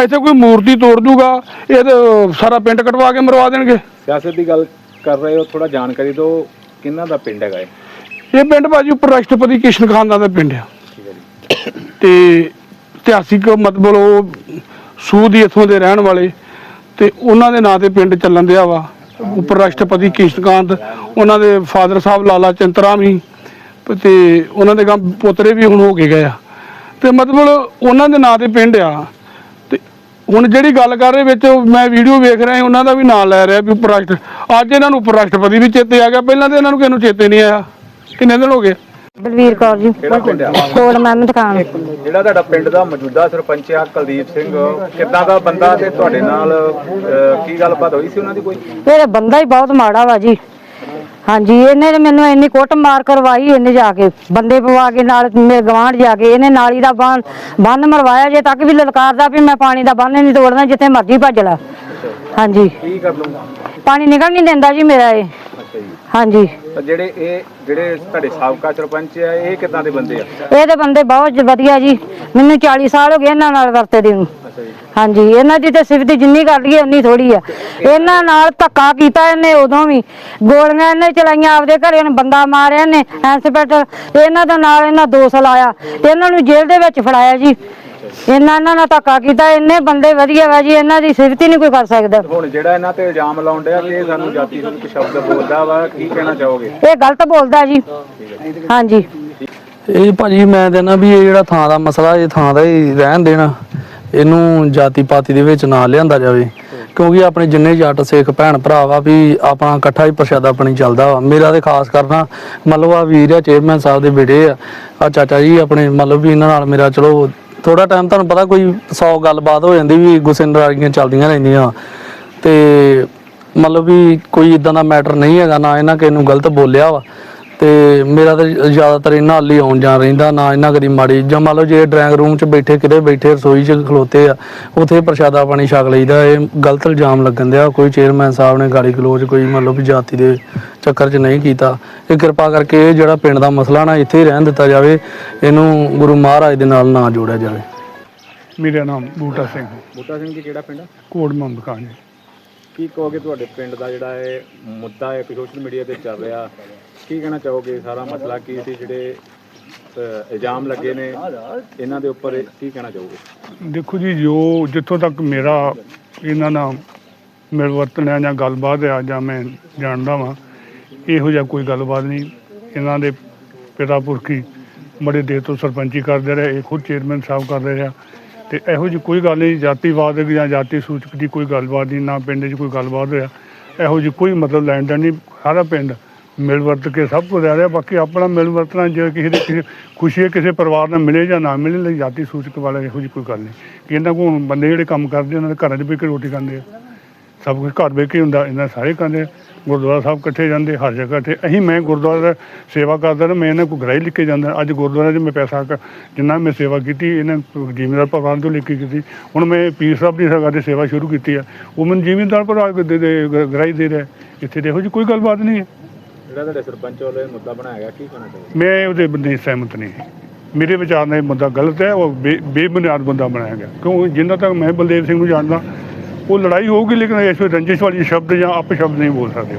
ਇੱਥੇ ਕੋਈ ਮੂਰਤੀ ਤੋੜ ਦੂਗਾ ਇਹ ਤਾਂ ਸਾਰਾ ਪਿੰਡ ਕਟਵਾ ਕੇ ਮਰਵਾ ਦੇਣਗੇ। ਸਿਆਸਤ ਦੀ ਗੱਲ ਕਰ ਰਹੇ ਹੋ? ਥੋੜਾ ਜਾਣਕਾਰੀ ਦਿਓ ਕਿੰਨਾ ਦਾ ਪਿੰਡ ਹੈਗਾ ਇਹ? ਇਹ ਪਿੰਡ ਭਾਜੀ ਉੱਪਰ ਰਾਸ਼ਟਰਪਤੀ ਕਿਸ਼ਨ ਖਾਨ ਦਾ ਪਿੰਡ ਆ। ਠੀਕ ਹੈ ਜੀ। ਤੇ ਇਤਿਹਾਸਿਕ ਮਤਲਬ ਉਹ ਸੂਦ ਇੱਥੋਂ ਦੇ ਰਹਿਣ ਵਾਲੇ ਤੇ ਉਹਨਾਂ ਦੇ ਨਾਂ ਤੇ ਪਿੰਡ ਚੱਲਣ ਦਿਆ ਵਾ। ਉੱਪਰ ਰਾਸ਼ਟਰਪਤੀ ਕਿਸ਼ਨਕਾਂਤ ਉਹਨਾਂ ਦੇ ਫਾਦਰ ਸਾਹਿਬ ਲਾਲਾ ਚੰਤਰਾਮ ਹੀ ਤੇ ਉਹਨਾਂ ਦੇ ਗਾਂ ਪੋਤਰੇ ਵੀ ਹੁਣ ਹੋ ਕੇ ਗਏ ਆ। ਤੇ ਮਤਲਬ ਉਹਨਾਂ ਦੇ ਨਾਂ ਤੇ ਪਿੰਡ ਆ। ਹੁਣ ਜਿਹੜੀ ਗੱਲ ਕਰ ਰਹੇ ਵਿੱਚ ਮੈਂ ਵੀਡੀਓ ਵੇਖ ਰਿਹਾ ਉਹਨਾਂ ਦਾ ਵੀ ਨਾਂ ਲੈ ਰਿਹਾ ਵੀ ਉੱਪਰ ਰਾਸ਼ਟਰ ਅੱਜ ਇਹਨਾਂ ਨੂੰ ਉੱਪਰ ਰਾਸ਼ਟਰਪਤੀ ਵੀ ਚੇਤੇ ਆ ਗਿਆ। ਪਹਿਲਾਂ ਤੇ ਇਹਨਾਂ ਨੂੰ ਕਿਸੇ ਨੂੰ ਚੇਤੇ ਨਹੀਂ ਆਇਆ। ਕਿੰਨੇ ਦਿਨ ਹੋ ਗਏ? ਬਲਵੀਰ ਕੌਰ ਜੀ। ਕੋਲ ਮਹਿਮਦ ਖਾਨ ਜਿਹੜਾ ਤੁਹਾਡਾ ਪਿੰਡ ਦਾ ਮੌਜੂਦਾ ਸਰਪੰਚ ਆ ਕੁਲਦੀਪ ਸਿੰਘ ਕਿੱਦਾਂ ਦਾ ਬੰਦਾ ਤੇ ਤੁਹਾਡੇ ਨਾਲ ਅਹ, ਕੀ ਗੱਲਬਾਤ ਹੋਈ ਸੀ ਉਹਨਾਂ ਦੀ ਕੋਈ? ਇਹ ਬੰਦਾ ਹੀ ਬਹੁਤ ਮਾੜਾ ਵਾ ਜੀ। ਹਾਂਜੀ ਇਹਨੇ ਮੈਨੂੰ ਇੰਨੀ ਕੁੱਟ ਮਾਰ ਕਰਵਾਈ ਇਹਨੇ ਜਾ ਕੇ ਬੰਦੇ ਪਵਾ ਕੇ ਨਾਲ ਮੇਰੇ ਗਵਾਂਢ ਜਾ ਕੇ ਇਹਨੇ ਨਾਲੀ ਦਾ ਬੰਨ ਬੰਨ ਮਰਵਾਇਆ ਜੇ ਤੱਕ ਵੀ ਲਲਕਾਰਦਾ ਵੀ ਮੈਂ ਪਾਣੀ ਦਾ ਬੰਨ ਨਹੀਂ ਤੋੜਨਾ ਜਿੱਥੇ ਮਰਜ਼ੀ ਭੱਜ ਲੈ। ਹਾਂਜੀ। ਕੀ ਕਰ ਲੂੰਗਾ ਪਾਣੀ ਨਿਕਲ ਨਹੀਂ ਦਿੰਦਾ ਜੀ ਮੇਰਾ ਇਹ। ਹਾਂਜੀ। ਤਾਂ ਜਿਹੜੇ ਇਹ ਜਿਹੜੇ ਤੁਹਾਡੇ ਸਾਬਕਾ ਸਰਪੰਚ ਆ ਇਹ ਕਿੱਦਾਂ ਦੇ ਬੰਦੇ ਆ? ਇਹ ਤੇ ਬੰਦੇ ਬਹੁਤ ਵਧੀਆ ਜੀ। ਮੈਨੂੰ 40 ਸਾਲ ਹੋ ਗਏ ਇਹਨਾਂ ਨਾਲ ਵਰਤਦੇ ਨੂੰ। ਅੱਛਾ ਜੀ ਹਾਂਜੀ ਇਹਨਾਂ ਦੀ ਤੇ ਸਿਫਤ ਜਿੰਨੀ ਕਰ ਲਈਏ ਉਨੀ ਥੋੜੀ ਆ। ਇਹਨਾਂ ਨਾਲ ਧੱਕਾ ਕੀਤਾ ਇਹਨੇ ਉਦੋਂ ਵੀ। ਗੋਲੀਆਂ ਇਹਨੇ ਚਲਾਈਆਂ ਆਪਦੇ ਘਰੇ ਉਹਨੇ ਬੰਦਾ ਮਾਰਿਆ ਇਹਨੇ ਇੰਸਪੈਕਟਰ ਇਹਨਾਂ ਦਾ ਨਾਲ ਇਹਨਾਂ ਦੋਸ਼ ਲਾਇਆ ਇਹਨਾਂ ਨੂੰ ਜੇਲ੍ਹ ਦੇ ਵਿੱਚ ਫੜਾਇਆ ਜੀ। ਇਹਨਾਂ ਇਹਨਾਂ ਨਾਲ ਧੱਕਾ ਕੀਤਾ ਇੰਨੇ ਬੰਦੇ ਵਧੀਆ ਵਾ ਜੀ ਇਹਨਾਂ ਦੀ ਸਿਫਤ ਹੀ ਨਹੀਂ ਕੋਈ ਕਰ ਸਕਦਾ। ਹੁਣ ਜਿਹੜਾ ਇਹਨਾਂ ਤੇ ਇਲਜ਼ਾਮ ਲਾਉਣ ਡਿਆ ਕਿ ਇਹ ਸਾਨੂੰ ਜਾਤੀ ਨੂੰ ਸ਼ਬਦ ਬੋਲਦਾ ਵਾ ਕੀ ਕਹਿਣਾ ਚਾਹੋਗੇ? ਇਹ ਗਲਤ ਬੋਲਦਾ ਜੀ। ਹਾਂਜੀ। ਇਹ ਭਾਜੀ ਮੈਂ ਕਹਿੰਦਾ ਵੀ ਇਹ ਜਿਹੜਾ ਥਾਂ ਦਾ ਮਸਲਾ ਇਹ ਥਾਂ ਦਾ ਹੀ ਰਹਿਣ ਦੇਣਾ। ਇਹਨੂੰ ਜਾਤੀ ਪਾਤੀ ਦੇ ਵਿੱਚ ਨਾ ਲਿਆਂਦਾ ਜਾਵੇ। ਕਿਉਂਕਿ ਆਪਣੇ ਜਿੰਨੇ ਜੱਟ ਸਿੱਖ ਭੈਣ ਭਰਾ ਵਾ ਵੀ ਆਪਣਾ ਇਕੱਠਾ ਹੀ ਪ੍ਰਸ਼ਾਦਾ ਆਪਣੀ ਚੱਲਦਾ ਵਾ। ਮੇਰਾ ਤੇ ਖਾਸ ਕਰਨਾ ਮਤਲਬ ਆ ਵੀਰ ਆ ਚੇਅਰਮੈਨ ਸਾਹਿਬ ਦੇ ਬੇਟੇ ਆ। ਆ ਚਾਚਾ ਜੀ ਆਪਣੇ ਮਤਲਬ ਵੀ ਇਹਨਾਂ ਨਾਲ ਮੇਰਾ ਚਲੋ ਥੋੜਾ ਟਾਈਮ ਤੁਹਾਨੂੰ ਪਤਾ ਕੋਈ 100 ਗੱਲਬਾਤ ਹੋ ਜਾਂਦੀ ਵੀ ਗੁੱਸੇ ਨਾਰਾਜ਼ਗੀਆਂ ਚੱਲਦੀਆਂ ਰਹਿੰਦੀਆਂ। ਤੇ ਮਤਲਬ ਵੀ ਕੋਈ ਇਦਾਂ ਦਾ ਮੈਟਰ ਨਹੀਂ ਹੈਗਾ, ਨਾ ਇਹਨਾਂ ਕਿਸੇ ਨੂੰ ਗਲਤ ਬੋਲਿਆ ਵਾ। ਤੇ ਮੇਰਾ ਤਾਂ ਜ਼ਿਆਦਾਤਰ ਇਹਨਾਂ ਹਾਲੀ ਆਉਣ ਜਾਣ ਰਹਿੰਦਾ ਨਾ ਇਹਨਾਂ ਕਦੀ ਮਾੜੀ ਜਾਂ ਮੰਨ ਲਓ ਜੇ ਡਰਾਇੰਗ ਰੂਮ 'ਚ ਬੈਠੇ ਕਿਤੇ ਬੈਠੇ ਰਸੋਈ 'ਚ ਖਲੋਤੇ ਆ ਉਥੇ ਪ੍ਰਸ਼ਾਦਾ ਪਾਣੀ ਛਕ ਲਈਦਾ ਇਹ ਗਲਤ ਇਲਜ਼ਾਮ ਲੱਗਣ ਦਿਆ। ਕੋਈ ਚੇਅਰਮੈਨ ਸਾਹਿਬ ਨੇ ਗਾਲੀ ਗਲੋਚ ਕੋਈ ਮੰਨ ਲਓ ਵੀ ਜਾਤੀ ਦੇ ਚੱਕਰ 'ਚ ਨਹੀਂ ਕੀਤਾ। ਇਹ ਕਿਰਪਾ ਕਰਕੇ ਇਹ ਜਿਹੜਾ ਪਿੰਡ ਦਾ ਮਸਲਾ ਨਾ ਇੱਥੇ ਹੀ ਰਹਿਣ ਦਿੱਤਾ ਜਾਵੇ। ਇਹਨੂੰ ਗੁਰੂ ਮਹਾਰਾਜ ਦੇ ਨਾਲ ਨਾ ਜੋੜਿਆ ਜਾਵੇ। ਮੇਰਾ ਨਾਮ ਬੂਟਾ ਸਿੰਘ ਬੂਟਾ ਸਿੰਘ ਜੀ ਕਿਹੜਾ ਪਿੰਡ ਖਾਨ ਜੀ ਕੀ ਕਹੋਗੇ ਤੁਹਾਡੇ ਪਿੰਡ ਦਾ ਜਿਹੜਾ ਇਹ ਮੁੱਦਾ ਇੱਕ ਸੋਸ਼ਲ ਮੀਡੀਆ ਤੇ ਚੱਲ ਰਿਹਾ ਕੀ ਕਹਿਣਾ ਚਾਹੋਗੇ? ਸਾਰਾ ਮਸਲਾ ਕੀ ਸੀ? ਜਿਹੜੇ ਇਲਜ਼ਾਮ ਲੱਗੇ ਨੇ, ਇਹਨਾਂ ਦੇ ਉੱਪਰ ਕੀ ਕਹਿਣਾ ਚਾਹੋਗੇ? ਦੇਖੋ ਜੀ, ਜੋ ਜਿੱਥੋਂ ਤੱਕ ਮੇਰਾ ਇਹਨਾਂ ਨਾਲ ਮਿਲਵਰਤਨ ਹੈ ਜਾਂ ਗੱਲਬਾਤ ਆ ਜਾਂ ਮੈਂ ਜਾਣਦਾ ਵਾਂ, ਇਹੋ ਜਿਹਾ ਕੋਈ ਗੱਲਬਾਤ ਨਹੀਂ। ਇਹਨਾਂ ਦੇ ਪਿਤਾ ਪੁਰਖੀ ਬੜੇ ਦੇਰ ਤੋਂ ਸਰਪੰਚੀ ਕਰਦੇ ਰਹੇ, ਇਹ ਖੁਦ ਚੇਅਰਮੈਨ ਸਾਹਿਬ ਕਰਦੇ ਰਿਹਾ ਤੇ ਇਹੋ ਜਿਹੀ ਕੋਈ ਗੱਲ ਨਹੀਂ, ਜਾਤੀਵਾਦ ਜਾਂ ਜਾਤੀ ਸੂਚਕ ਦੀ ਕੋਈ ਗੱਲਬਾਤ ਨਹੀਂ, ਨਾ ਪਿੰਡ 'ਚ ਕੋਈ ਗੱਲਬਾਤ ਹੋਇਆ। ਇਹੋ ਜਿਹੀ ਕੋਈ ਮਤਲਬ ਲੈਣ ਦੇਣ ਨਹੀਂ, ਸਾਰਾ ਪਿੰਡ ਮਿਲ ਵਰਤ ਕੇ ਸਭ ਕੁਝ ਰਹਿ ਰਿਹਾ, ਬਾਕੀ ਆਪਣਾ ਮਿਲ ਵਰਤਣਾ, ਜੇ ਕਿਸੇ ਦੇ ਕਿਸੇ ਖੁਸ਼ੀ ਹੈ, ਕਿਸੇ ਪਰਿਵਾਰ ਨਾਲ ਮਿਲੇ ਜਾਂ ਨਾ ਮਿਲੇ ਲਈ ਜਾਤੀ ਸੂਚਕ ਵਾਲਾ ਇਹੋ ਜਿਹੀ ਕੋਈ ਗੱਲ ਨਹੀਂ। ਕਿ ਇਹਨਾਂ ਕੋਲ ਹੁਣ ਬੰਦੇ ਜਿਹੜੇ ਕੰਮ ਕਰਦੇ ਉਹਨਾਂ ਦੇ ਘਰਾਂ 'ਚ ਬਹਿ ਕੇ ਰੋਟੀ ਖਾਂਦੇ ਆ। ਸਭ ਕੁਝ ਘਰ ਬਹਿ ਕੇ ਹੀ ਹੁੰਦਾ, ਇਹਨਾਂ ਸਾਰੇ ਖਾਂਦੇ ਆ। ਗੁਰਦੁਆਰਾ ਸਾਹਿਬ ਇਕੱਠੇ ਜਾਂਦੇ, ਹਰ ਜਗ੍ਹਾ ਤੇ। ਅਸੀਂ ਮੈਂ ਗੁਰਦੁਆਰਾ ਸੇਵਾ ਕਰਦਾ ਨਾ ਮੈਂ ਇਹਨਾਂ ਕੋਲ ਗ੍ਰਾਈ ਲਿਖ ਕੇ ਜਾਂਦਾ ਅੱਜ ਗੁਰਦੁਆਰੇ 'ਚ ਮੈਂ ਪੈਸਾ ਕ- ਜਿੰਨਾ ਮੈਂ ਸੇਵਾ ਕੀਤੀ, ਇਹਨਾਂ ਜ਼ਿਮੀਂਦਾਰ ਪਰਿਵਾਰ ਤੋਂ ਲਿਖ ਕੇ ਕੀਤੀ। ਹੁਣ ਮੈਂ ਪੀਰ ਸਾਹਿਬ ਦੀ ਸੇਵਾ ਦੀ ਸੇਵਾ ਸ਼ੁਰੂ ਕੀਤੀ ਆ। ਉਹ ਮੈਨੂੰ ਜ਼ਿਮੀਂਦਾਰ ਪਰਿਵਾਰ ਦੇ ਦੇ ਗ੍ਰਾਈ ਦੇ ਰਿਹਾ। ਇੱਥੇ ਦੇਖੋ ਜੀ ਕੋਈ ਗੱਲਬਾਤ ਨਹੀਂ ਹੈ। ਜਿਹੜਾ ਤੁਹਾਡੇ ਸਰਪੰਚ ਵੱਲੋਂ ਇਹ ਮੁੱਦਾ ਬਣਾਇਆ ਗਿਆ, ਕੀ ਕਹਿਣਾ ਚਾਹੋਗੇ? ਮੈਂ ਉਹਦੇ ਬੰਦੇ ਸਹਿਮਤ ਨਹੀਂ। ਮੇਰੇ ਵਿਚਾਰ ਨਾਲ ਇਹ ਮੁੱਦਾ ਗਲਤ ਹੈ, ਉਹ ਬੇ- ਬੇਬੁਨਿਆਦ ਮੁੱਦਾ ਬਣਾਇਆ ਗਿਆ। ਕਿਉਂ? ਜਿੰਨਾ ਤੱਕ ਮੈਂ ਬਲਦੇਵ ਸਿੰਘ ਨੂੰ ਜਾਣਦਾ, ਉਹ ਲੜਾਈ ਹੋਊਗੀ, ਲੇਕਿਨ ਇਸ ਵਿੱਚ ਰੰਜਿਸ਼ ਵਾਲੀ ਸ਼ਬਦ ਜਾਂ ਅਪ ਸ਼ਬਦ ਨਹੀਂ ਬੋਲ ਸਕਦੇ।